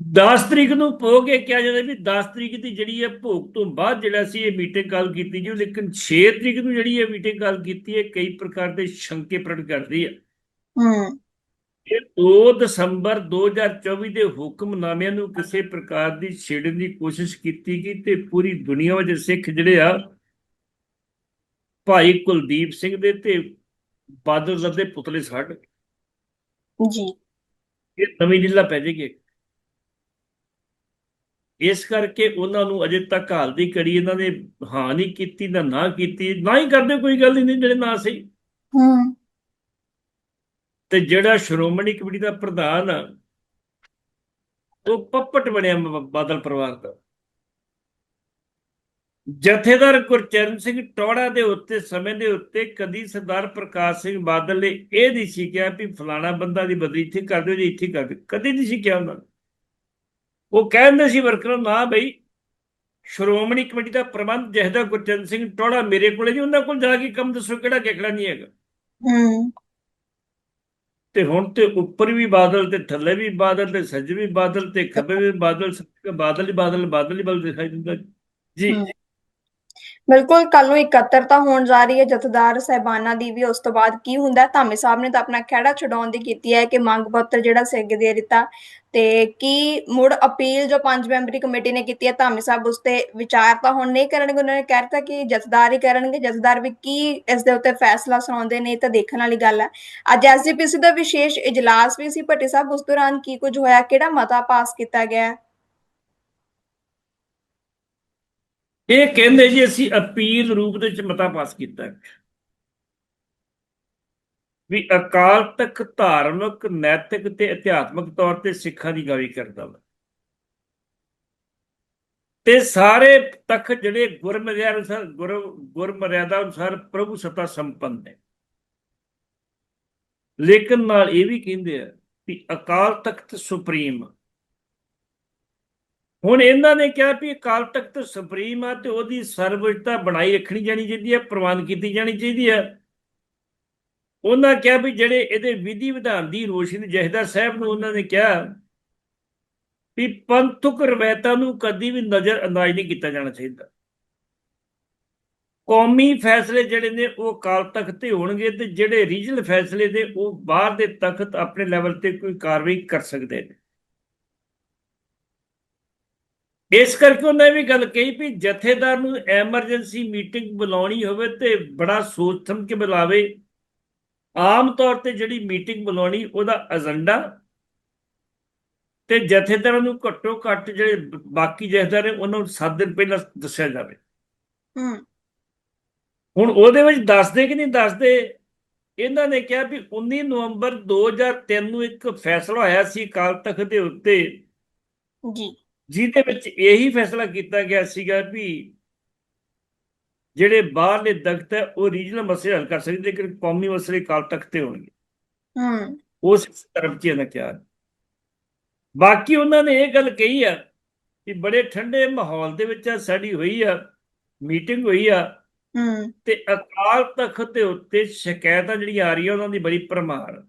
10 ਤਰੀਕ ਨੂੰ ਭੋਗ ਇਹ ਕਿਹਾ ਜਾਂਦਾ ਵੀ 10 ਤਰੀਕ ਦੀ ਜਿਹੜੀ ਹੈ ਭੋਗ ਤੋਂ ਬਾਅਦ ਜਿਹੜਾ ਸੀ ਇਹ ਮੀਟਿੰਗ ਕਾਲ ਕੀਤੀ ਜੀ ਲੇਕਿਨ 6 ਤਰੀਕ ਨੂੰ ਜਿਹੜੀ ਇਹ ਮੀਟਿੰਗ ਕਾਲ ਕੀਤੀ ਹੈ ਕਈ ਪ੍ਰਕਾਰ ਦੇ ਸ਼ੰਕੇ ਪ੍ਰਗਟ ਕਰਦੀ ਹੈ ਹੂੰ। ਇਹ 2 ਦਸੰਬਰ 2024 ਦੇ ਹੁਕਮਨਾਮਿਆਂ ਨੂੰ ਕਿਸੇ ਪ੍ਰਕਾਰ ਦੀ ਛੇੜਨ ਦੀ ਕੋਸ਼ਿਸ਼ ਕੀਤੀ ਗਈ ਤੇ ਪੂਰੀ ਦੁਨੀਆ ਵਿੱਚ ਸਿੱਖ ਜਿਹੜੇ ਆ ਭਾਈ ਕੁਲਦੀਪ ਸਿੰਘ ਦੇ ਤੇ ਬਾਦਲ ਦੇ ਪੁਤਲੇ ਛੱਡ ਜੀ। ਇਹ ਨਵੀਂ ਲੀਲਾ ਪੈ ਜਾਏਗੀ। ਇਸ ਕਰਕੇ ਉਹਨਾਂ ਨੂੰ ਅਜੇ ਤੱਕ ਹਾਲ ਦੀ ਕੜੀ ਇਹਨਾਂ ਨੇ ਹਾਂ ਨਹੀਂ ਕੀਤੀ ਨਾ ਨਾ ਕੀਤੀ। ਨਾ ਹੀ ਕਰਦੇ ਕੋਈ ਗੱਲ ਨਹੀਂ ਜਿਹੜੇ ਨਾ ਸਹੀ। ਹੂੰ। ਤੇ ਜਿਹੜਾ ਸ਼੍ਰੋਮਣੀ ਕਮੇਟੀ ਦਾ ਪ੍ਰਧਾਨ ਆ, ਉਹ ਪੱਪਟ ਬਣਿਆ ਬਾਦਲ ਪਰਿਵਾਰ ਦਾ। ਜਥੇਦਾਰ ਗੁਰਚਰਨ ਸਿੰਘ ਟੋੜਾ ਦੇ ਉੱਤੇ, ਸਮੇਂ ਦੇ ਉੱਤੇ ਕਦੀ ਸਰਦਾਰ ਪ੍ਰਕਾਸ਼ ਸਿੰਘ ਬਾਦਲ ਨੇ ਇਹ ਨਹੀਂ ਸੀ ਕਿਹਾ ਵੀ ਫਲਾਣਾ ਬੰਦਾ ਦੀ ਬਦਲੀ ਇੱਥੇ ਕਰ ਦਿਓ ਜੀ ਇੱਥੇ ਕਰ ਦਿਓ। ਕਦੀ ਨਹੀਂ ਸੀ ਕਿਹਾ ਉਹਨਾਂ ਨੇ। ਉਹ ਕਹਿੰਦੇ ਸੀ ਵਰਕਰ ਨਾ ਬਈ, ਸ਼੍ਰੋਮਣੀ ਕਮੇਟੀ ਦਾ ਪ੍ਰਬੰਧ ਜਥੇਦਾਰ ਗੁਰਚਰਨ ਸਿੰਘ ਟੋੜਾ ਮੇਰੇ ਕੋਲੇ ਜੀ ਉਹਨਾਂ ਕੋਲ ਜਾ ਕੇ ਕੰਮ ਦੱਸੋ ਕਿਹੜਾ ਕਿਹੜਾ ਨਹੀਂ ਹੈਗਾ। ਹੂੰ। ਤੇ ਹੁਣ ਤੇ ਉੱਪਰ ਵੀ ਬਾਦਲ ਤੇ ਥੱਲੇ ਵੀ ਬਾਦਲ ਤੇ ਸੱਜੇ ਵੀ ਬਾਦਲ ਤੇ ਖੱਬੇ ਵੀ ਬਾਦਲ ਸਭ ਬਾਦਲ ਹੀ ਬਾਦਲ ਬਾਦਲ ਹੀ ਬਾਦਲ ਦਿਖਾਈ ਦਿੰਦਾ ਜੀ। ਬਿਲਕੁਲ ਕੱਲ ਨੂੰ ਇਕੱਤਰਤਾ ਹੋਣ ਜਾ ਰਹੀ ਹੈ। ਜਥੇਦਾਰ ਸਹਿਬਾਨਾਂ ਦੀ ਵੀ ਉਸ ਤੋਂ ਬਾਅਦ ਕੀ ਹੁੰਦਾ ਧਾਮੀ ਸਾਹਿਬ ਨੇ ਤਾਂ ਆਪਣਾ ਖਹਿੜਾ ਛਡਾਉਣ ਦੀ ਕੀਤੀ ਹੈ ਕਿ ਮੰਗ ਪੱਤਰ ਜਿਹੜਾ ਸੀ ਅੱਗੇ ਦੇ ਦਿੱਤਾ। ਤੇ ਕੀ ਮੁੜ ਅਪੀਲ ਜੋ ਪੰਜ ਮੈਂਬਰੀ ਕਮੇਟੀ ਨੇ ਕੀਤੀ ਹੈ, ਧਾਮੀ ਸਾਹਿਬ ਉਸ ਤੇ ਵਿਚਾਰ ਤਾਂ ਹੁਣ ਨਹੀਂ ਕਰਨਗੇ, ਉਹਨਾਂ ਨੇ ਕਹਿ ਕਿ ਜਥੇਦਾਰ ਹੀ ਕਰਨਗੇ, ਜਥੇਦਾਰ ਵੀ ਕੀ ਇਸ ਦੇ ਉੱਤੇ ਫੈਸਲਾ ਸੁਣਾਉਂਦੇ ਨੇ ਤਾਂ ਦੇਖਣ ਵਾਲੀ ਗੱਲ ਹੈ। ਅੱਜ ਐਸਜੀਪੀਸੀ ਦਾ ਵਿਸ਼ੇਸ਼ ਇਜਲਾਸ ਵੀ ਸੀ, ਭੱਟੀ ਸਾਹਿਬ ਉਸ ਦੌਰਾਨ ਕੀ ਕੁਝ ਹੋਇਆ, ਕਿਹੜਾ ਮਤਾ ਪਾਸ ਕੀਤਾ ਗਿਆ ਇਹ ਕਹਿੰਦੇ ਜੀ ਅਸੀਂ ਅਪੀਲ ਰੂਪ ਦੇ ਵਿੱਚ ਮਤਾ ਪਾਸ ਕੀਤਾ ਵੀ ਅਕਾਲ ਤਖਤ ਧਾਰਮਿਕ, ਨੈਤਿਕ ਤੇ ਅਧਿਆਤਮਿਕ ਤੌਰ ਤੇ ਸਿੱਖਾਂ ਦੀ ਗਾਵੀ ਕਰਦਾ ਵਾ ਤੇ ਸਾਰੇ ਤਖਤ ਜਿਹੜੇ ਗੁਰਮਰਿਆਦਾ ਅਨੁਸਾਰ, ਗੁਰ ਗੁਰਮਰਿਆਦਾ ਅਨੁਸਾਰ ਪ੍ਰਭੂ ਸੱਤਾ ਸੰਪੰਨ ਨੇ। ਲੇਕਿਨ ਨਾਲ ਇਹ ਵੀ ਕਹਿੰਦੇ ਆ ਵੀ ਅਕਾਲ ਤਖਤ ਸੁਪਰੀਮ। ਹੁਣ ਇਹਨਾਂ ਨੇ ਕਿਹਾ ਵੀ ਅਕਾਲ ਤਖਤ ਸੁਪਰੀਮ ਆ ਤੇ ਉਹਦੀ ਸਰਵਉੱਚਤਾ ਬਣਾਈ ਰੱਖਣੀ ਜਾਣੀ ਚਾਹੀਦੀ ਹੈ ਪ੍ਰਵਾਨ ਕੀਤੀ ਜਾਣੀ ਚਾਹੀਦੀ ਹੈ ਉਹਨਾਂ ਕਿਹਾ ਵੀ ਜਿਹੜੇ ਇਹਦੇ ਵਿਧੀ ਵਿਧਾਨ ਦੀ ਰੋਸ਼ਨੀ ਜਹਦਰ ਸਾਹਿਬ ਨੂੰ ਉਹਨਾਂ ਨੇ ਕਿਹਾ ਵੀ ਪੰਥਕ ਰਵਾਇਤਾਂ ਨੂੰ ਕਦੀ ਵੀ ਨਜ਼ਰ ਅੰਦਾਜ਼ ਨਹੀਂ ਕੀਤਾ ਜਾਣਾ ਚਾਹੀਦਾ। ਕੌਮੀ ਫੈਸਲੇ ਜਿਹੜੇ ਨੇ ਉਹ ਅਕਾਲ ਤਖਤ ਤੇ ਹੋਣਗੇ ਤੇ ਜਿਹੜੇ ਰੀਜਨਲ ਫੈਸਲੇ ਨੇ ਉਹ ਬਾਹਰ ਦੇ ਤਖਤ ਆਪਣੇ ਲੈਵਲ ਤੇ ਕੋਈ ਕਾਰਵਾਈ ਕਰ ਸਕਦੇ ਨੇ। ਇਸ ਕਰਕੇ ਉਹਨੇ ਵੀ ਗੱਲ ਕਹੀ ਵੀ ਜਥੇਦਾਰ ਨੂੰ ਐਮਰਜੈਂਸੀ ਮੀਟਿੰਗ ਬੁਲਾਉਣੀ ਹੋਵੇ ਤੇ ਬੜਾ ਸੋਚ ਸਮਝ ਕੇ ਬੁਲਾਵੇ। ਆਮ ਤੌਰ ਤੇ ਜਿਹੜੀ ਮੀਟਿੰਗ ਬੁਲਾਉਣੀ ਉਹਦਾ ਏਜੰਡਾ ਤੇ ਜਥੇਦਾਰਾਂ ਨੂੰ ਘੱਟੋ ਘੱਟ ਜਿਹੜੇ ਬਾਕੀ ਜਥੇਦਾਰ ਨੇ ਉਹਨਾਂ ਨੂੰ 7 ਦਿਨ ਪਹਿਲਾਂ ਦੱਸਿਆ ਜਾਵੇ। ਹੂੰ। ਹੁਣ ਉਹਦੇ ਵਿੱਚ ਦੱਸਦੇ ਕਿ ਨਹੀਂ ਦੱਸਦੇ ਇਹਨਾਂ ਨੇ ਕਿਹਾ ਵੀ 19 ਨਵੰਬਰ 2003 ਨੂੰ ਇੱਕ ਫੈਸਲਾ ਹੋਇਆ ਸੀ ਅਕਾਲ ਤਖਤ ਦੇ ਉੱਤੇ। ਜੀ। ਜਿਹਦੇ ਵਿੱਚ ਇਹੀ ਫੈਸਲਾ ਕੀਤਾ ਗਿਆ ਸੀਗਾ ਵੀ ਜਿਹੜੇ ਬਾਹਰਲੇ ਦਖਤ ਹੈ ਉਹ ਰੀਜਨਲ ਮਸਲੇ ਹੱਲ ਕਰ ਸਕਦੇ ਲੇਕਿਨ ਕੌਮੀ ਮਸਲੇ ਅਕਾਲ ਤਖਤ ਤੇ ਹੋਣਗੇ। ਹੂੰ। ਉਸ ਤਰਫ ਚ ਇਹਨਾਂ ਕਿਹਾ ਬਾਕੀ ਉਹਨਾਂ ਨੇ ਇਹ ਗੱਲ ਕਹੀ ਆ ਕਿ ਬੜੇ ਠੰਡੇ ਮਾਹੌਲ ਦੇ ਵਿੱਚ ਆ ਸਾਡੀ ਹੋਈ ਆ ਮੀਟਿੰਗ ਹੋਈ ਆ। ਹੂੰ। ਤੇ ਅਕਾਲ ਤਖਤ ਦੇ ਉੱਤੇ ਸ਼ਿਕਾਇਤਾਂ ਜਿਹੜੀਆਂ ਆ ਰਹੀਆਂ ਉਹਨਾਂ ਦੀ ਬੜੀ ਭਰਮਾਰ।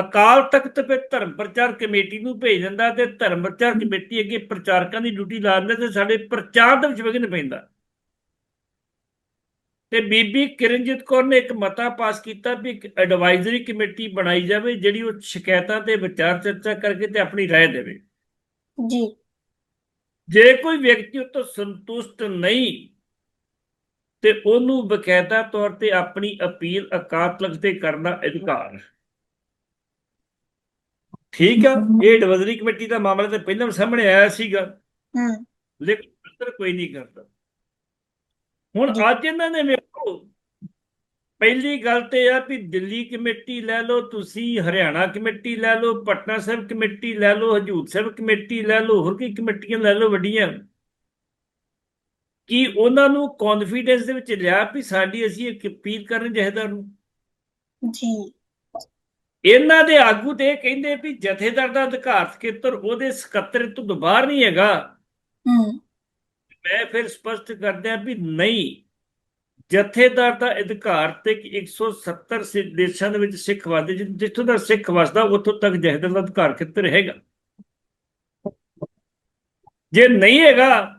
ਅਕਾਲ ਤਖਤ ਤੇ ਧਰਮ ਪ੍ਰਚਾਰ ਕਮੇਟੀ ਨੂੰ ਭੇਜ ਦਿੰਦਾ ਤੇ ਧਰਮ ਪ੍ਰਚਾਰ ਕਮੇਟੀ ਅੱਗੇ ਪ੍ਰਚਾਰਕਾਂ ਦੀ ਡਿਊਟੀ ਲਾ ਦਿੰਦਾ ਤੇ ਸਾਡੇ ਪ੍ਰਚਾਰ ਦੇ ਵਿੱਚ ਵਿਘਨ ਪੈਂਦਾ। ਤੇ ਬੀਬੀ ਕਿਰਨਜੀਤ ਕੌਰ ਨੇ ਇੱਕ ਮਤਾ ਪਾਸ ਕੀਤਾ ਵੀ ਇੱਕ ਐਡਵਾਈਜ਼ਰੀ ਕਮੇਟੀ ਬਣਾਈ ਜਾਵੇ ਜਿਹੜੀ ਉਹ ਸ਼ਿਕਾਇਤਾਂ ਤੇ ਵਿਚਾਰ ਚਰਚਾ ਕਰਕੇ ਤੇ ਆਪਣੀ رائے ਦੇਵੇ ਜੀ ਜੇ ਕੋਈ ਵਿਅਕਤੀ ਉਤੋਂ ਸੰਤੁਸ਼ਟ ਨਹੀਂ ਤੇ ਉਹਨੂੰ ਬਕਾਇਦਾ ਤੌਰ ਤੇ ਆਪਣੀ ਅਪੀਲ ਅਕਾਲ ਤਖਤ ਤੇ ਕਰਨ ਦਾ ਅਧਿਕਾਰ ਹੈ। ਠੀਕ ਆ ਇਹ ਐਡਵਾਈਜ਼ਰੀ ਕਮੇਟੀ ਦਾ ਮਾਮਲਾ ਤਾਂ ਪਹਿਲਾਂ ਵੀ ਸਾਹਮਣੇ ਆਇਆ ਸੀਗਾ ਹੂੰ ਲੇਕਿਨ ਅਸਰ ਕੋਈ ਨਹੀਂ ਕਰਦਾ ਹੁਣ ਜੀ। ਅੱਜ ਇਹਨਾਂ ਨੇ ਵੇਖੋ ਪਹਿਲੀ ਗੱਲ ਤੇ ਆ ਵੀ ਦਿੱਲੀ ਕਮੇਟੀ ਲੈ ਲਓ ਤੁਸੀਂ ਹਰਿਆਣਾ ਕਮੇਟੀ ਲੈ ਲਓ ਪਟਨਾ ਸਾਹਿਬ ਕਮੇਟੀ ਲੈ ਲਓ ਹਜੂਰ ਸਾਹਿਬ ਕਮੇਟੀ ਲੈ ਲਓ ਹੋਰ ਕੀ ਕਮੇਟੀਆਂ ਲੈ ਲਓ ਵੱਡੀਆਂ। ਕੀ ਉਹਨਾਂ ਨੂੰ ਕੌਨਫੀਡੈਂਸ ਦੇ ਵਿੱਚ ਲਿਆ ਵੀ ਸਾਡੀ ਅਸੀਂ ਇੱਕ ਅਪੀਲ ਕਰਨ ਜਹੇਦਾਰ ਨੂੰ? ਜੀ। ਇਹਨਾਂ ਦੇ ਆਗੂ ਤੇ ਕਹਿੰਦੇ ਵੀ ਜਥੇਦਾਰ ਦਾ ਅਧਿਕਾਰ ਖੇਤਰ ਉਹਦੇ ਸਕੱਤਰ ਤੋਂ ਬਾਹਰ ਨਹੀਂ ਹੈਗਾ। ਹੂੰ। ਮੈਂ ਫਿਰ ਸਪਸ਼ਟ ਕਰਦਿਆਂ ਵੀ ਨਹੀਂ। ਜਥੇਦਾਰ ਦਾ ਅਧਿਕਾਰ ਤੇ ਕਿ 170 ਸਿ- ਦੇਸ਼ਾਂ ਦੇ ਵਿੱਚ ਸਿੱਖ ਵਸਦੇ ਜਿੱਥੋਂ ਦਾ ਸਿੱਖ ਵਸਦਾ ਉੱਥੋਂ ਤੱਕ ਜਥੇਦਾਰ ਦਾ ਅਧਿਕਾਰ ਖੇਤਰ ਹੈਗਾ। ਜੇ ਨਹੀਂ ਹੈਗਾ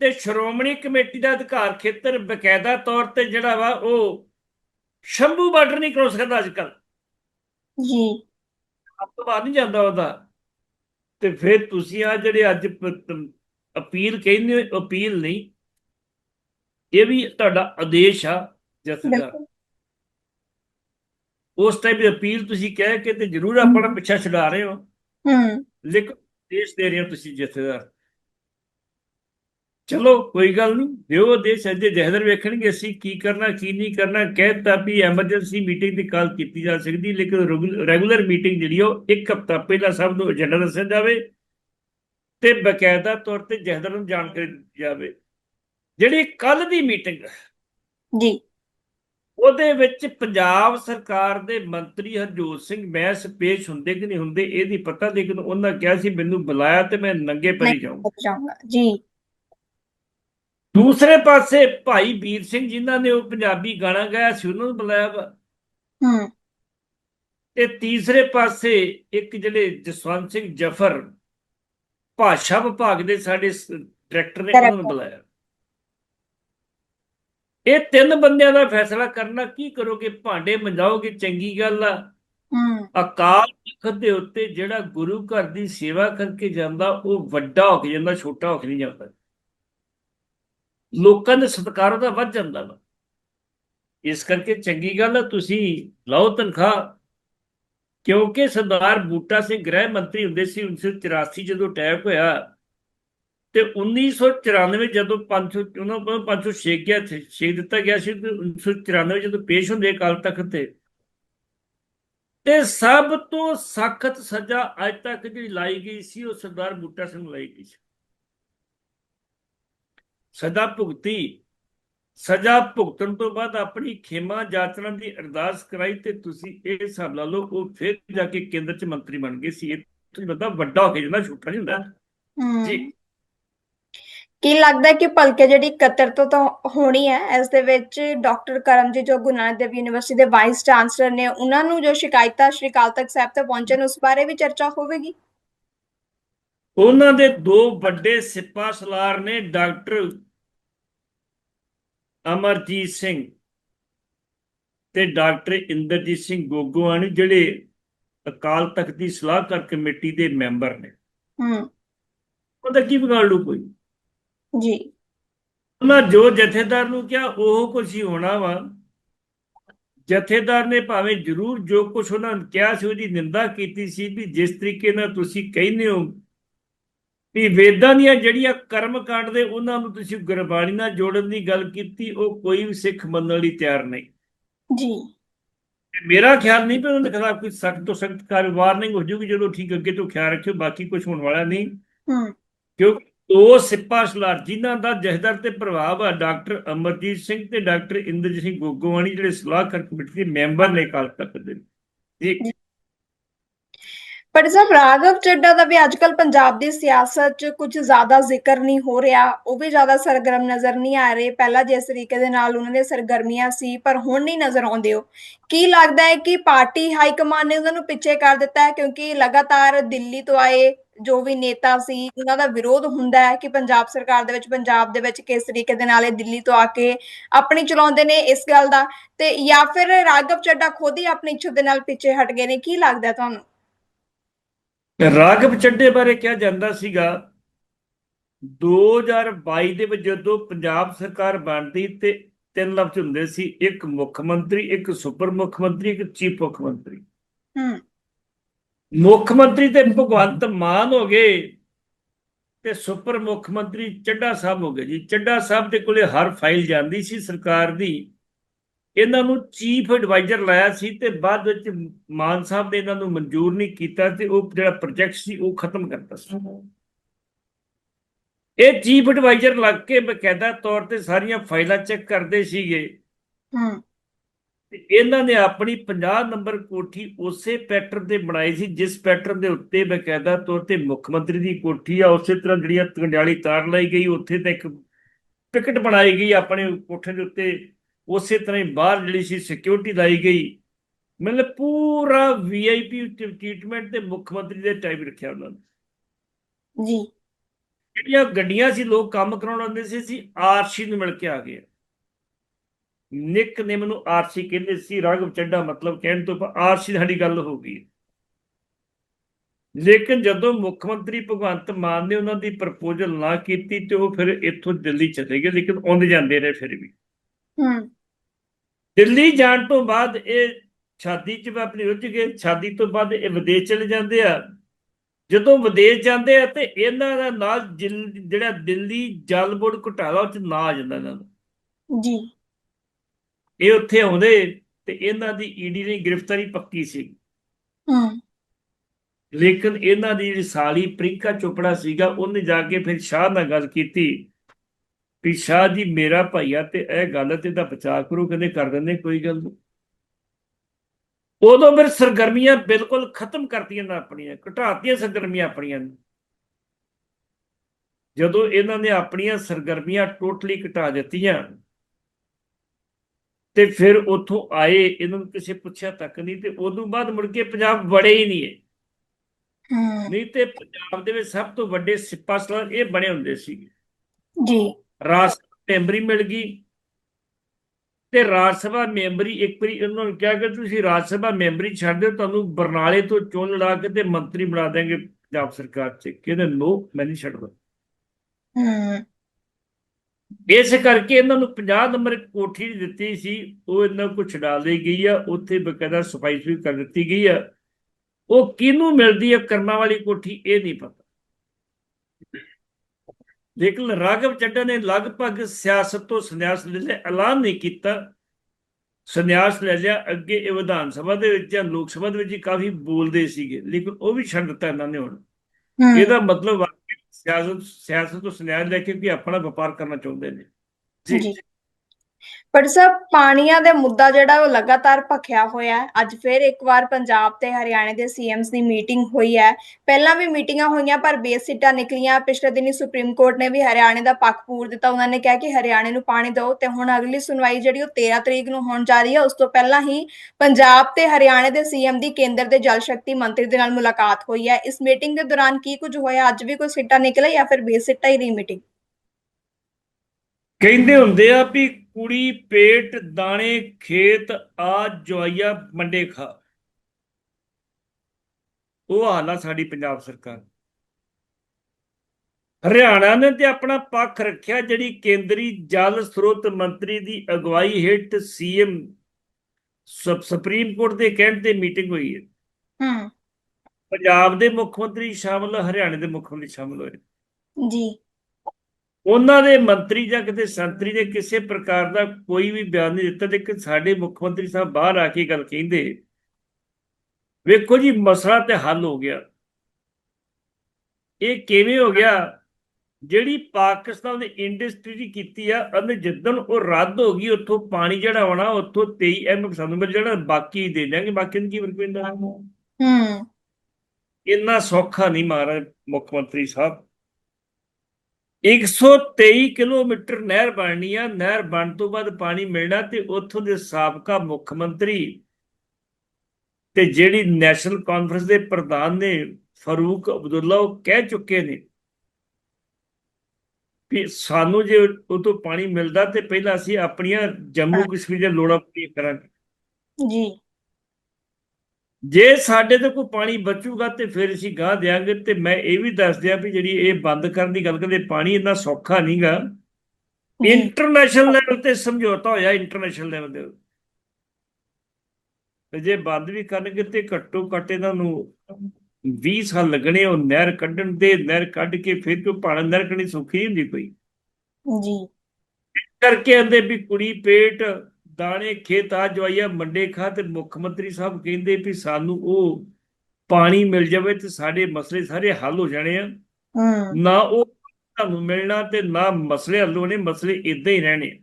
ਤੇ ਸ਼੍ਰੋਮਣੀ ਕਮੇਟੀ ਦਾ ਅਧਿਕਾਰ ਖੇਤਰ ਬਕਾਇਦਾ ਤੌਰ ਤੇ ਜਿਹੜਾ ਵਾ ਉਹ ਸ਼ੰਭੂ ਬਾਰਡਰ ਨਹੀਂ ਕ੍ਰੋਸ ਕਰਦਾ ਅੱਜ ਕੱਲ ਜੀ। ਆਪ ਤੋਂ ਬਾਹਰ ਨਹੀਂ ਜਾਂਦਾ ਉਹਦਾ। ਤੇ ਫਿਰ ਤੁਸੀਂ ਆ ਜਿਹੜੇ ਅੱਜ ਅਪੀਲ ਕਹਿੰਦੇ ਹੋ ਅਪੀਲ ਨਹੀਂ ਇਹ ਵੀ ਤੁਹਾਡਾ ਆਦੇਸ਼ ਆ ਬਿਲਕੁਲ। ਉਸ ਟਾਈਮ ਦੀ ਅਪੀਲ ਤੁਸੀਂ ਕਹਿ ਕੇ ਤੇ ਜ਼ਰੂਰ ਆਪਣਾ ਪਿੱਛਾ ਛੁਡਾ ਰਹੇ ਹੋ। ਹੂੰ ਲੇਕਿਨ ਆਦੇਸ਼ ਦੇ ਰਹੇ ਹੋ ਤੁਸੀਂ ਜਥੇਦਾਰ ਚਲੋ ਕੋਈ ਗੱਲ ਨਹੀਂ। ਦਿਓ ਆਦੇਸ਼ ਅਜੇ ਜਹਦਰ ਵੇਖਣਗੇ ਅਸੀਂ ਕੀ ਕਰਨਾ ਕੀ ਨਹੀਂ ਕਰਨਾ। ਕਹਿਤਾ ਵੀ ਐਮਰਜੈਂਸੀ ਮੀਟਿੰਗ ਦੀ ਕਾਲ ਕੀਤੀ ਜਾ ਸਕਦੀ ਲੇਕਿਨ ਰੈਗੂਲਰ ਮੀਟਿੰਗ ਜਿਹੜੀ ਉਹ ਇੱਕ ਹਫ਼ਤਾ ਪਹਿਲਾਂ ਸਭ ਨੂੰ ਏਜੰਡਾ ਦੱਸਿਆ ਜਾਵੇ ਤੇ ਬਕਾਇਦਾ ਤੌਰ ਤੇ ਜਹਦਰ ਨੂੰ ਜਾਣਕਾਰੀ ਦਿੱਤੀ ਜਾਵੇ। ਜਿਹੜੀ ਕੱਲ ਦੀ ਮੀਟਿੰਗ ਜੀ। ਉਹਦੇ ਵਿੱਚ ਪੰਜਾਬ ਸਰਕਾਰ ਦੇ ਮੰਤਰੀ ਹਰਜੋਤ ਸਿੰਘ ਬੈਂਸ ਪੇਸ਼ ਹੁੰਦੇ ਕਿ ਨਹੀਂ ਹੁੰਦੇ ਇਹਦੀ ਪਤਾ ਲੇਕਿਨ ਉਹਨਾਂ ਕਿਹਾ ਸੀ ਮੈਨੂੰ ਬੁਲਾਇਆ ਤੇ ਮੈਂ ਨੰਗੇ ਪੈਰੀ ਜਾਊਂ ਜਾਊਂਗਾ। ਜੀ। ਦੂਸਰੇ ਪਾਸੇ ਭਾਈ ਵੀਰ ਸਿੰਘ ਜਿਨ੍ਹਾਂ ਨੇ ਉਹ ਪੰਜਾਬੀ ਗਾਣਾ ਗਾਇਆ ਸੀ ਉਹਨਾਂ ਨੂੰ ਬੁਲਾਇਆ ਵਾ। ਹੂੰ। ਤੇ ਤੀਸਰੇ ਪਾਸੇ ਇੱਕ ਜਿਹੜੇ ਜਸਵੰਤ ਸਿੰਘ ਜਫਰ ਭਾਸ਼ਾ ਵਿਭਾਗ ਦੇ ਸਾਡੇ ਡਾਇਰੈਕਟਰ ਨੇ ਉਹਨਾਂ ਨੂੰ। ਬੁਲਾਇਆ। ਇਹ ਤਿੰਨ ਬੰਦਿਆਂ ਦਾ ਫੈਸਲਾ ਕਰਨਾ ਕੀ ਕਰੋਗੇ? ਭਾਂਡੇ ਮੰਜਾਓਗੇ? ਚੰਗੀ ਗੱਲ ਆ। ਅਕਾਲ ਤਖਤ ਦੇ ਉੱਤੇ ਜਿਹੜਾ ਗੁਰੂ ਘਰ ਦੀ ਸੇਵਾ ਕਰਕੇ ਜਾਂਦਾ ਉਹ ਵੱਡਾ ਹੋ ਕੇ ਜਾਂਦਾ ਛੋਟਾ ਹੋ ਕੇ ਨਹੀਂ ਜਾਂਦਾ। ਲੋਕਾਂ ਦੇ ਸਤਿਕਾਰ ਦਾ ਵੱਧ ਜਾਂਦਾ ਵਾ। ਇਸ ਕਰਕੇ ਚੰਗੀ ਗੱਲ ਆ ਤੁਸੀਂ ਲਾਓ ਤਨਖਾਹ। ਕਿਉਂਕਿ ਸਰਦਾਰ ਬੂਟਾ ਸਿੰਘ ਗ੍ਰਹਿ ਮੰਤਰੀ ਹੁੰਦੇ ਸੀ 1984 ਜਦੋਂ ਅਟੈਕ ਹੋਇਆ ਤੇ 1994 ਜਦੋਂ 500 ਉਹਨਾਂ ਕੋਲ 500 ਛੇਕ ਗਿਆ ਸੀ ਛੇਕ ਦਿੱਤਾ ਗਿਆ ਸੀ ਤੇ 1994 ਜਦੋਂ ਪੇਸ਼ ਹੁੰਦੇ ਅਕਾਲ ਤਖਤ ਤੇ। ਤੇ ਸਭ ਤੋਂ ਸਖਤ ਸਜ਼ਾ ਅੱਜ ਤੱਕ ਜਿਹੜੀ ਲਾਈ ਗਈ ਸੀ ਉਹ ਸਰਦਾਰ ਬੂਟਾ ਸਿੰਘ ਨੂੰ ਲਾਈ ਗਈ ਸੀ। ਸਜ਼ਾ ਭੁਗਤੀ ਸਜ਼ਾ ਭੁਗਤਣ ਤੋਂ ਬਾਅਦ ਆਪਣੀ ਖੇਮਾ ਜਾਚਣਾ ਦੀ ਅਰਦਾਸ ਕਰਾਈ ਤੇ ਤੁਸੀਂ ਇਹ ਹਿਸਾਬ ਲਾ ਲਓ ਉਹ ਫਿਰ ਜਾ ਕੇ ਕੇਂਦਰ ਚ ਮੰਤਰੀ ਬਣ ਗਏ ਸੀ। ਇਹ ਤੁਸੀਂ ਬੰਦਾ ਵੱਡਾ ਹੋ ਕੇ ਜਾਂਦਾ ਛੋਟਾ ਨਹੀਂ ਹੁੰਦਾ। ਜੀ। ਕੀ ਲੱਗਦਾ ਹੈ ਕਿ ਭਲਕੇ ਜਿਹੜੀ ਇਕੱਤਰਤਾ ਤਾਂ ਹੋਣੀ ਹੈ ਇਸ ਦੇ ਵਿੱਚ ਡਾਕਟਰ ਕਰਮਜੀਤ ਜੋ ਗੁਰੂ ਨਾਨਕ ਦੇਵ ਯੂਨੀਵਰਸਿਟੀ ਦੇ ਵਾਈਸ ਚਾਂਸਲਰ ਨੇ ਉਹਨਾਂ ਨੂੰ ਜੋ ਸ਼ਿਕਾਇਤਾਂ ਸ਼੍ਰੀ ਅਕਾਲ ਤਖਤ ਸਾਹਿਬ ਤੇ ਪਹੁੰਚਣ ਉਸ ਬਾਰੇ ਵੀ ਚਰਚਾ ਹੋਵੇਗੀ? ਉਹਨਾਂ ਦੇ ਦੋ ਵੱਡੇ ਸਿਪਾਹ ਸਲਾਰ ਨੇ ਡਾਕਟਰ ਅਮਰਜੀਤ ਸਿੰਘ ਤੇ ਡਾਕਟਰ ਇੰਦਰਜੀਤ ਸਿੰਘ ਗੋਗੋਆਣੀ ਜਿਹੜੇ ਅਕਾਲ ਤਖਤ ਦੀ ਸਲਾਹਕਾਰ ਕਮੇਟੀ ਦੇ ਮੈਂਬਰ ਨੇ। ਹਮ ਉਹਦਾ ਕੀ ਵਿਗਾੜ ਲੂ ਕੋਈ? ਜੀ। ਉਹਨਾਂ ਜੋ ਜਥੇਦਾਰ ਨੂੰ ਕਿਹਾ ਉਹ ਕੁਝ ਹੀ ਹੋਣਾ ਵਾ। ਜਥੇਦਾਰ ਨੇ ਭਾਵੇਂ ਜ਼ਰੂਰ ਜੋ ਕੁਝ ਉਹਨਾਂ ਨੇ ਕਿਹਾ ਸੀ ਉਹਦੀ ਨਿੰਦਾ ਕੀਤੀ ਸੀ ਵੀ ਜਿਸ ਤਰੀਕੇ ਨਾਲ ਤੁਸੀਂ ਕਹਿੰਦੇ ਹੋ ਵੀ ਵੇਦਾਂ ਦੀਆਂ ਜਿਹੜੀਆਂ ਕਰਮ ਕਾਂਡ ਦੇ ਉਹਨਾਂ ਨੂੰ ਤੁਸੀਂ ਗੁਰਬਾਣੀ ਨਾਲ ਜੋੜਨ ਦੀ ਗੱਲ ਕੀਤੀ ਉਹ ਕੋਈ ਵੀ ਸਿੱਖ ਮੰਨਣ ਲਈ ਤਿਆਰ ਨਹੀਂ। ਜੀ। ਮੇਰਾ ਖਿਆਲ ਨਹੀਂ ਵੀ ਉਹਨਾਂ ਦੇ ਖਿਲਾਫ ਕੋਈ ਸਖਤ ਤੋਂ ਸਖਤ ਕਾਰਵਾਈ ਵਾਰਨਿੰਗ ਹੋ ਜਾਊਗੀ ਜਦੋਂ ਠੀਕ ਅੱਗੇ ਤੋਂ ਖਿਆਲ ਰੱਖਿਓ ਬਾਕੀ ਕੁਝ ਹੋਣ ਵਾਲਾ ਨਹੀਂ। ਹਮ ਕਿਉਂਕਿ ਦੋ ਸਿਪਾਹ ਸਲਾਰ, ਜਿਨ੍ਹਾਂ ਦਾ ਜਹਦਰ ਤੇ ਪ੍ਰਭਾਵ ਆ, ਡਾਕਟਰ ਅਮਰਜੀਤ ਸਿੰਘ ਤੇ ਡਾਕਟਰ ਇੰਦਰਜੀਤ ਸਿੰਘ ਗੋਗੋਵਾਣੀ ਜਿਹੜੇ ਸਲਾਹਕਾਰ ਕਮੇਟੀ ਦੇ ਮੈਂਬਰ ਨੇ ਕਾਲ ਤੱਕ ਦੇ ਪਰ ਸਾਹਿਬ, ਰਾਘਵ ਚੱਡਾ ਦਾ ਵੀ ਅੱਜਕੱਲ ਪੰਜਾਬ ਦੀ ਸਿਆਸਤ 'ਚ ਕੁਝ ਜ਼ਿਆਦਾ ਜ਼ਿਕਰ ਨਹੀਂ ਹੋ ਰਿਹਾ। ਉਹ ਵੀ ਜ਼ਿਆਦਾ ਸਰਗਰਮ ਨਜ਼ਰ ਨਹੀਂ ਆ ਰਹੇ। ਪਹਿਲਾਂ ਜਿਸ ਤਰੀਕੇ ਦੇ ਨਾਲ ਉਹਨਾਂ ਦੇ ਸਰਗਰਮੀਆਂ ਸੀ, ਪਰ ਹੁਣ ਨਹੀਂ ਨਜ਼ਰ ਆਉਂਦੇ ਉਹ। ਕੀ ਲੱਗਦਾ ਹੈ ਕਿ ਪਾਰਟੀ ਹਾਈ ਕਮਾਂਡ ਨੇ ਉਹਨਾਂ ਨੂੰ ਪਿੱਛੇ ਕਰ ਦਿੱਤਾ ਹੈ? ਕਿਉਂਕਿ ਲਗਾਤਾਰ ਦਿੱਲੀ ਤੋਂ ਆਏ ਜੋ ਵੀ ਨੇਤਾ ਸੀ, ਉਹਨਾਂ ਦਾ ਵਿਰੋਧ ਹੁੰਦਾ ਹੈ ਕਿ ਪੰਜਾਬ ਸਰਕਾਰ ਦੇ ਵਿੱਚ, ਪੰਜਾਬ ਦੇ ਵਿੱਚ ਕਿਸ ਤਰੀਕੇ ਦੇ ਨਾਲ ਇਹ ਦਿੱਲੀ ਤੋਂ ਆ ਕੇ ਆਪਣੀ ਚਲਾਉਂਦੇ ਨੇ ਇਸ ਗੱਲ ਦਾ। ਤੇ ਜਾਂ ਫਿਰ ਰਾਘਵ ਚੱਡਾ ਖੁਦ ਹੀ ਆਪਣੀ ਇੱਛਾ ਦੇ ਨਾਲ ਪਿੱਛੇ ਹਟ ਗਏ ਨੇ। ਕੀ ਲੱਗਦਾ ਤੁਹਾਨੂੰ? ਰਾਘਵ ਚੱਡੇ ਬਾਰੇ ਕਿਹਾ ਜਾਂਦਾ ਸੀਗਾ 2022 ਦੇ ਵਿੱਚ ਜਦੋਂ ਪੰਜਾਬ ਸਰਕਾਰ ਬਣਦੀ ਤੇ ਤਿੰਨ ਲਫ਼ਜ਼ ਹੁੰਦੇ ਸੀ ਇੱਕ ਮੁੱਖ ਮੰਤਰੀ ਇੱਕ ਸੁਪਰ ਮੁੱਖ ਮੰਤਰੀ ਇੱਕ ਚੀਫ ਮੁੱਖ ਮੰਤਰੀ। ਮੁੱਖ ਮੰਤਰੀ ਤੇ ਭਗਵੰਤ ਮਾਨ ਹੋ ਗਏ ਤੇ ਸੁਪਰ ਮੁੱਖ ਮੰਤਰੀ ਚੱਡਾ ਸਾਹਿਬ ਹੋ ਗਏ ਜੀ। ਚੱਡਾ ਸਾਹਿਬ ਦੇ ਕੋਲੇ ਹਰ ਫਾਈਲ ਜਾਂਦੀ ਸੀ ਸਰਕਾਰ ਦੀ। ਇਹਨਾਂ ਨੂੰ ਚੀਫ ਐਡਵਾਈਜ਼ਰ ਲਾਇਆ ਸੀ ਤੇ ਬਾਅਦ ਵਿੱਚ ਮਾਨ ਸਾਹਿਬ ਨੇ ਇਹਨਾਂ ਨੂੰ ਮਨਜ਼ੂਰ ਨਹੀਂ ਕੀਤਾ ਤੇ ਉਹ ਜਿਹੜਾ ਪ੍ਰੋਜੈਕਟ ਸੀ ਉਹ ਖਤਮ ਕਰਤਾ ਸੀ। ਇਹ ਚੀਫ ਐਡਵਾਈਜ਼ਰ ਲੱਗ ਕੇ ਬਕਾਇਦਾ ਤੌਰ ਤੇ ਸਾਰੀਆਂ ਫਾਈਲਾਂ ਚੈੱਕ ਕਰਦੇ ਸੀਗੇ। ਤੇ ਇਹਨਾਂ ਨੇ ਆਪਣੀ 50 ਨੰਬਰ ਕੋਠੀ ਉਸੇ ਪੈਟਰਨ ਤੇ ਬਣਾਈ ਸੀ ਜਿਸ ਪੈਟਰਨ ਦੇ ਉੱਤੇ ਬਕਾਇਦਾ ਤੌਰ ਤੇ ਮੁੱਖ ਮੰਤਰੀ ਦੀ ਕੋਠੀ ਆ ਉਸੇ ਤਰ੍ਹਾਂ ਜਿਹੜੀਆਂ ਕੰਡਿਆਲੀ ਤਾਰ ਲਾਈ ਗਈ ਉੱਥੇ ਤੇ ਇੱਕ ਪਿਕਟ ਬਣਾਈ ਗਈ ਆਪਣੇ ਕੋਠੇ ਦੇ ਉੱਤੇ। ਉਸੇ ਤਰ੍ਹਾਂ ਹੀ ਬਾਹਰ ਜਿਹੜੀ ਸੀ ਸਿਕਿਉਰਿਟੀ ਲਾਈ ਗਈ। ਮਤਲਬ ਪੂਰਾ ਵੀਆਈਪੀ ਟ੍ਰੀਟਮੈਂਟ ਤੇ ਮੁੱਖ ਮੰਤਰੀ ਦੇ ਟਾਈਪ ਰੱਖਿਆ ਉਹਨਾਂ ਨੇ। ਜੀ। ਜਿਹੜੀਆਂ ਗੱਡੀਆਂ ਸੀ ਲੋਕ ਕੰਮ ਕਰਾਉਣ ਆਉਂਦੇ ਸੀ ਸੀ ਆਰਸੀ ਨੂੰ ਮਿਲ ਕੇ ਆ ਗਏ ਨਿਕ ਨੇ ਮੈਨੂੰ ਆਰਸੀ ਕਹਿੰਦੇ ਸੀ ਰਾਘਵ ਚੱਡਾ ਮਤਲਬ ਕਹਿਣ ਤੋਂ ਆਰਸੀ ਸਾਡੀ ਗੱਲ ਹੋ ਗਈ ਲੇਕਿਨ ਜਦੋਂ ਮੁੱਖ ਮੰਤਰੀ ਭਗਵੰਤ ਮਾਨ ਨੇ ਉਹਨਾਂ ਦੀ ਪ੍ਰਪੋਜ਼ਲ ਨਾ ਕੀਤੀ ਤੇ ਉਹ ਫਿਰ ਇੱਥੋਂ ਦਿੱਲੀ ਚਲੇ ਗਏ ਲੇਕਿਨ ਆਉਂਦੇ ਜਾਂਦੇ ਰਹੇ ਫਿਰ ਵੀ। ਹਮ ਦਿੱਲੀ ਜਾਣ ਤੋਂ ਬਾਅਦ ਇਹ ਛਾਦੀ 'ਚ ਆਪਣੀ ਰੁੱਝ ਗਏ ਛਾਦੀ ਤੋਂ ਬਾਅਦ ਇਹ ਵਿਦੇਸ਼ ਚਲੇ ਜਾਂਦੇ ਆ। ਜਦੋਂ ਵਿਦੇਸ਼ ਜਾਂਦੇ ਆ ਤੇ ਇਹਨਾਂ ਦਾ ਨਾਲ ਜਿਹੜਾ ਦਿੱਲੀ ਜਲ ਬੋਰਡ ਘੁਟਾਲਾ ਨਾਂ ਆ ਜਾਂਦਾ ਇਹਨਾਂ ਦਾ। ਜੀ। ਇਹ ਉੱਥੇ ਆਉਂਦੇ ਤੇ ਇਹਨਾਂ ਦੀ ਈਡੀ ਨੇ ਗ੍ਰਿਫਤਾਰੀ ਪੱਕੀ ਸੀ। ਹਮ ਲੇਕਿਨ ਇਹਨਾਂ ਦੀ ਜਿਹੜੀ ਸਾਲੀ ਪ੍ਰਿੰਕਾ ਚੋਪੜਾ ਸੀਗਾ ਉਹਨੇ ਜਾ ਕੇ ਫਿਰ ਸ਼ਾਹ ਨਾਲ ਗੱਲ ਕੀਤੀ। ਵੀ ਸ਼ਾਹ ਜੀ ਮੇਰਾ ਭਾਈਆ ਤੇ ਇਹ ਗੱਲ ਤੇ ਦਾ ਬਚਾਅ ਕਰੋ ਕਹਿੰਦੇ ਕਰ ਦਿੰਦੇ ਕੋਈ ਗੱਲ ਨਹੀਂ। ਉਦੋਂ ਫਿਰ ਸਰਗਰਮੀਆਂ ਬਿਲਕੁਲ ਖਤਮ ਕਰਤੀਆਂ ਨਾ ਆਪਣੀਆਂ ਘਟਾਤੀਆਂ ਸਰਗਰਮੀਆਂ ਆਪਣੀਆਂ। ਜਦੋਂ ਇਹਨਾਂ ਨੇ ਆਪਣੀਆਂ ਸਰਗਰਮੀਆਂ ਟੋਟਲੀ ਘਟਾ ਦਿੱਤੀਆਂ ਤੇ ਫਿਰ ਉੱਥੋਂ ਆਏ ਇਹਨਾਂ ਨੂੰ ਕਿਸੇ ਪੁੱਛਿਆ ਤੱਕ ਨਹੀਂ ਤੇ ਉਦੋਂ ਬਾਅਦ ਮੁੜ ਕੇ ਪੰਜਾਬ ਵੜੇ ਹੀ ਨਹੀਂ ਹੈ। ਨਹੀਂ ਤੇ ਪੰਜਾਬ ਦੇ ਵਿੱਚ ਸਭ ਤੋਂ ਵੱਡੇ ਸਿਪਾਹ ਸਲਾਰ ਇਹ ਬਣੇ ਹੁੰਦੇ ਸੀ। ਜੀ। ਰਾਜ ਸਭਾ ਮੈਂਬਰੀ ਮਿਲ ਗਈ ਤੇ ਰਾਜ ਸਭਾ ਮੈਂਬਰੀ ਇੱਕ ਵਾਰੀ ਉਹਨਾਂ ਨੂੰ ਕਿਹਾ ਕਿ ਤੁਸੀਂ ਰਾਜ ਸਭਾ ਮੈਂਬਰੀ ਛੱਡ ਦਿਓ ਤੁਹਾਨੂੰ ਬਰਨਾਲੇ ਤੋਂ ਚੋਣ ਲੜਾ ਕੇ ਤੇ ਮੰਤਰੀ ਬਣਾ ਦੇਣਗੇ ਪੰਜਾਬ ਸਰਕਾਰ 'ਚ। ਕਹਿੰਦੇ ਨੋ? ਮੈਂ ਨਹੀਂ ਛੱਡਦਾ। ਇਸ ਕਰਕੇ ਇਹਨਾਂ ਨੂੰ 50 ਨੰਬਰ ਕੋਠੀ ਦਿੱਤੀ ਸੀ ਉਹ ਇਹਨਾਂ ਕੋ ਛਡਾ ਲਈ ਗਈ ਆ ਉੱਥੇ ਬਕਾਇਦਾ ਸਫ਼ਾਈ ਸੁਈ ਕਰ ਦਿੱਤੀ ਗਈ ਆ। ਉਹ ਕਿਹਨੂੰ ਮਿਲਦੀ ਹੈ ਕਰਮਾਂ ਵਾਲੀ ਕੋਠੀ ਇਹ ਨਹੀਂ ਪਤਾ। ਲੇਕਿਨ ਰਾਘਵ ਚੱਡਾ ਨੇ ਲਗਭਗ ਸਿਆਸਤ ਤੋਂ ਸੰਨਿਆਸ ਲੈ ਲਿਆ ਐਲਾਨ ਨਹੀਂ ਕੀਤਾ। ਸੰਨਿਆਸ ਲੈ ਲਿਆ ਅੱਗੇ ਇਹ ਵਿਧਾਨ ਸਭਾ ਦੇ ਵਿੱਚ ਜਾਂ ਲੋਕ ਸਭਾ ਦੇ ਵਿੱਚ ਹੀ ਕਾਫੀ ਬੋਲਦੇ ਸੀਗੇ ਲੇਕਿਨ ਉਹ ਵੀ ਛੱਡ ਦਿੱਤਾ ਇਹਨਾਂ ਨੇ ਹੁਣ। ਇਹਦਾ ਮਤਲਬ ਸਿਆਸਤ ਸਿਆਸਤ ਤੋਂ ਸੁਨਿਆਰ ਲੈ ਕੇ ਵੀ ਆਪਣਾ ਵਪਾਰ ਕਰਨਾ ਚਾਹੁੰਦੇ ਨੇ। ਜੀ ਪਰ ਸਰ, ਪਾਣੀਆਂ ਦੇ ਮੁੱਦਾ ਜਿਹੜਾ ਉਹ ਲਗਾਤਾਰ ਭਖਿਆ ਹੋਇਆ ਹੈ। ਅੱਜ ਫਿਰ ਇੱਕ ਵਾਰ ਪੰਜਾਬ ਤੇ ਹਰਿਆਣੇ ਦੇ ਸੀਐਮਸ ਦੀ ਮੀਟਿੰਗ ਹੋਈ ਹੈ। ਪਹਿਲਾਂ ਵੀ ਮੀਟਿੰਗਾਂ ਹੋਈਆਂ, ਪਰ ਬੇਸਿੱਟਾ ਨਿਕਲੀਆਂ। ਪਿਛਲੇ ਦਿਨੀ ਸੁਪਰੀਮ ਕੋਰਟ ਨੇ ਵੀ ਹਰਿਆਣੇ ਦਾ ਪੱਖ ਪੂਰ ਦਿੱਤਾ। ਉਹਨਾਂ ਨੇ ਕਿਹਾ ਕਿ ਹਰਿਆਣੇ ਨੂੰ ਪਾਣੀ ਦਿਓ ਤੇ ਹੁਣ ਅਗਲੀ ਸੁਣਵਾਈ ਜਿਹੜੀ ਉਹ 13 ਤਰੀਕ ਨੂੰ ਹੋਣ ਜਾ ਰਹੀ ਹੈ। ਉਸ ਤੋਂ ਪਹਿਲਾਂ ਹੀ ਪੰਜਾਬ ਤੇ ਹਰਿਆਣੇ ਦੇ ਸੀਐਮ ਦੀ ਕੇਂਦਰ ਦੇ ਜਲ ਸ਼ਕਤੀ ਮੰਤਰੀ ਦੇ ਨਾਲ ਮੁਲਾਕਾਤ ਹੋਈ ਹੈ। ਇਸ ਮੀਟਿੰਗ ਦੇ ਦੌਰਾਨ ਕੀ ਕੁਝ ਹੋਇਆ? ਅੱਜ ਵੀ ਕੋਈ ਸਿੱਟਾ ਨਿਕਲਿਆ ਜਾਂ ਫਿਰ ਬੇਸਿੱਟਾ ਹੀ ਰਹੀ ਮੀਟਿੰਗ? ਕਹਿੰਦੇ ਹੁੰਦੇ ਆ ਵੀ ਕੁੜੀ ਪੇਟ ਦਾਣੇ ਖੇਤ ਆ ਜਵਾਈਆ ਮੰਡੇ ਖਾ। ਉਹ ਹਾਲ ਸਾਡੀ ਪੰਜਾਬ ਸਰਕਾਰ। ਹਰਿਆਣਾ ਨੇ ਤੇ ਆਪਣਾ ਪੱਖ ਰੱਖਿਆ ਜਿਹੜੀ ਕੇਂਦਰੀ ਜਲ ਸਰੋਤ ਮੰਤਰੀ ਦੀ ਅਗਵਾਈ ਹੇਠ ਸੀਐਮ ਸੁਪਰੀਮ ਕੋਰਟ ਦੇ ਕਹਿਣ ਤੇ ਮੀਟਿੰਗ ਹੋਈ ਹੈ। ਹੂੰ। ਪੰਜਾਬ ਦੇ ਮੁੱਖ ਮੰਤਰੀ ਸ਼ਾਮਲ ਹਰਿਆਣੇ ਦੇ ਮੁੱਖ ਮੰਤਰੀ ਸ਼ਾਮਲ ਹੋਏ ਜੀ। ਉਹਨਾਂ ਦੇ ਮੰਤਰੀ ਜਾਂ ਕਿਤੇ ਸੰਤਰੀ ਨੇ ਕਿਸੇ ਪ੍ਰਕਾਰ ਦਾ ਕੋਈ ਵੀ ਬਿਆਨ ਨਹੀਂ ਦਿੱਤਾ ਲੇਕਿਨ ਸਾਡੇ ਮੁੱਖ ਮੰਤਰੀ ਸਾਹਿਬ ਬਾਹਰ ਆ ਕੇ ਗੱਲ ਕਹਿੰਦੇ ਵੇਖੋ ਜੀ ਮਸਲਾ ਤੇ ਹੱਲ ਹੋ ਗਿਆ। ਇਹ ਕਿਵੇਂ ਹੋ ਗਿਆ? ਜਿਹੜੀ ਪਾਕਿਸਤਾਨ ਨੇ ਇੰਡਸਟਰੀ ਕੀਤੀ ਆ ਉਹਨੇ ਜਿੱਦਣ ਉਹ ਰੱਦ ਹੋ ਗਈ ਉੱਥੋਂ ਪਾਣੀ ਜਿਹੜਾ ਆਉਣਾ ਉੱਥੋਂ 23 ਐਮ ਸਾਨੂੰ ਮਿਲ ਜਾਣਾ ਬਾਕੀ ਦੇ ਦਿਆਂਗੇ ਬਾਕੀ ਨੂੰ ਕੀ ਫ਼ਰਕ ਪੈਂਦਾ? ਹੂੰ। ਇੰਨਾ ਸੌਖਾ ਨਹੀਂ ਮਾਰਾ ਮੁੱਖ ਮੰਤਰੀ ਸਾਹਿਬ। 123 ਕਿਲੋਮੀਟਰ ਨਹਿਰ ਬਣਨੀ ਆ। ਨਹਿਰ ਬਣ ਤੋਂ ਬਾਅਦ ਪਾਣੀ ਮਿਲਣਾ ਤੇ ਉੱਥੋਂ ਦੇ ਸਾਬਕਾ ਮੁੱਖ ਮੰਤਰੀ ਤੇ ਜਿਹੜੀ ਨੈਸ਼ਨਲ ਕਾਨਫਰੰਸ ਦੇ ਪ੍ਰਧਾਨ ਨੇ ਫਾਰੂਕ ਅਬਦੁੱਲਾ ਉਹ ਕਹਿ ਚੁੱਕੇ ਨੇ ਵੀ ਸਾਨੂੰ ਜੇ ਉਹ ਤੋਂ ਪਾਣੀ ਮਿਲਦਾ ਤੇ ਪਹਿਲਾਂ ਅਸੀਂ ਆਪਣੀਆਂ ਜੰਮੂ ਕਸ਼ਮੀਰ ਦੀਆਂ ਲੋੜਾਂ ਪੂਰੀਆਂ ਕਰਾਂਗੇ। ਜੀ। ਜੇ ਸਾਡੇ ਤੋਂ ਕੋਈ ਪਾਣੀ ਬਚੂਗਾ ਤੇ ਫਿਰ ਅਸੀਂ ਗਾਹ ਦੇਾਂਗੇ ਤੇ ਮੈਂ ਇਹ ਵੀ ਦੱਸ ਦਿਆਂ ਵੀ ਜਿਹੜੀ ਇਹ ਬੰਦ ਕਰਨ ਦੀ ਗੱਲ ਕਰਦੇ ਪਾਣੀ ਇੰਨਾ ਸੌਖਾ ਨਹੀਂਗਾ। ਇੰਟਰਨੈਸ਼ਨਲ ਲੈਵਲ ਤੇ ਸਮਝੌਤਾ ਹੋਇਆ ਇੰਟਰਨੈਸ਼ਨਲ ਲੈਵਲ ਤੇ ਤੇ ਜੇ ਬੰਦ ਵੀ ਕਰਨਗੇ ਤੇ ਘੱਟੋ ਘੱਟ ਇਹਨਾਂ ਨੂੰ 20 ਸਾਲ ਲੱਗਣੇ ਉਹ ਨਹਿਰ ਕੱਢਣ ਦੇ ਨਹਿਰ ਕੱਢ ਕੇ ਫਿਰ ਕਿਉਂ ਪਾਣੀ ਨਹਿਰ ਕੱਢਣੀ ਸੌਖੀ ਹੁੰਦੀ ਕੋਈ। ਜੀ। ਕਰਕੇ ਆਂਦੇ ਵੀ ਕੁੜੀ ਪੇਟ ਦਾਣੇ ਖੇਤ ਆ ਜਵਾਈਆ ਮੰਡੇ ਖਾ ਤੇ ਮੁੱਖ ਮੰਤਰੀ ਸਾਹਿਬ ਕਹਿੰਦੇ ਵੀ ਸਾਨੂੰ ਉਹ ਪਾਣੀ ਮਿਲ ਜਾਵੇ ਤੇ ਸਾਡੇ ਮਸਲੇ ਸਾਰੇ ਹੱਲ ਹੋ ਜਾਣੇ ਆ। ਨਾ ਉਹ ਤੁਹਾਨੂੰ ਮਿਲਣਾ ਤੇ ਨਾ ਮਸਲੇ ਹੱਲ ਹੋਣੇ ਮਸਲੇ ਇਦਾਂ ਹੀ ਰਹਿਣੇ।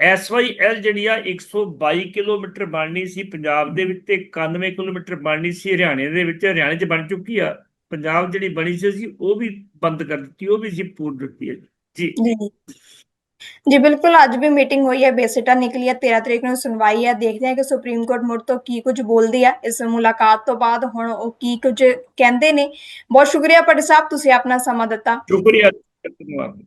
ਐਸਵਾਈਐਲ ਜਿਹੜੀ ਆ 122 ਕਿਲੋਮੀਟਰ ਬਣਨੀ ਸੀ ਪੰਜਾਬ ਦੇ ਵਿੱਚ ਤੇ 91 ਕਿਲੋਮੀਟਰ ਬਣਨੀ ਸੀ ਹਰਿਆਣੇ ਦੇ ਵਿੱਚ। ਹਰਿਆਣੇ 'ਚ ਬਣ ਚੁੱਕੀ ਆ। ਪੰਜਾਬ ਜਿਹੜੀ ਬਣੀ ਸੀ ਉਹ ਵੀ ਬੰਦ ਕਰ ਦਿੱਤੀ ਉਹ ਵੀ ਅਸੀਂ ਪੂਰ ਦਿੱਤੀ ਹੈ ਜੀ। ਜੀ ਬਿਲਕੁਲ, ਅੱਜ ਵੀ ਮੀਟਿੰਗ ਹੋਈ ਹੈ, ਬੇਸਿਟਾ ਨਿਕਲੀ ਹੈ 13 ਤਰੀਕ ਨੂੰ ਸੁਣਵਾਈ ਹੈ, ਦੇਖਦੇ ਹਾਂ ਕਿ ਸੁਪਰੀਮ ਕੋਰਟ ਮੁੜ ਤੋਂ ਕੀ ਕੁਝ ਬੋਲਦੀ ਹੈ, ਇਸ ਮੁਲਾਕਾਤ ਤੋਂ ਬਾਅਦ ਹੁਣ ਉਹ ਕੀ ਕੁਝ ਕਹਿੰਦੇ ਨੇ। ਬਹੁਤ ਸ਼ੁਕਰੀਆ ਪਟੇ ਸਾਹਿਬ, ਤੁਸੀਂ ਆਪਣਾ ਸਮਾਂ ਦਿੱਤਾ। ਸ਼ੁਕਰੀਆ ਧੰਨਵਾਦ।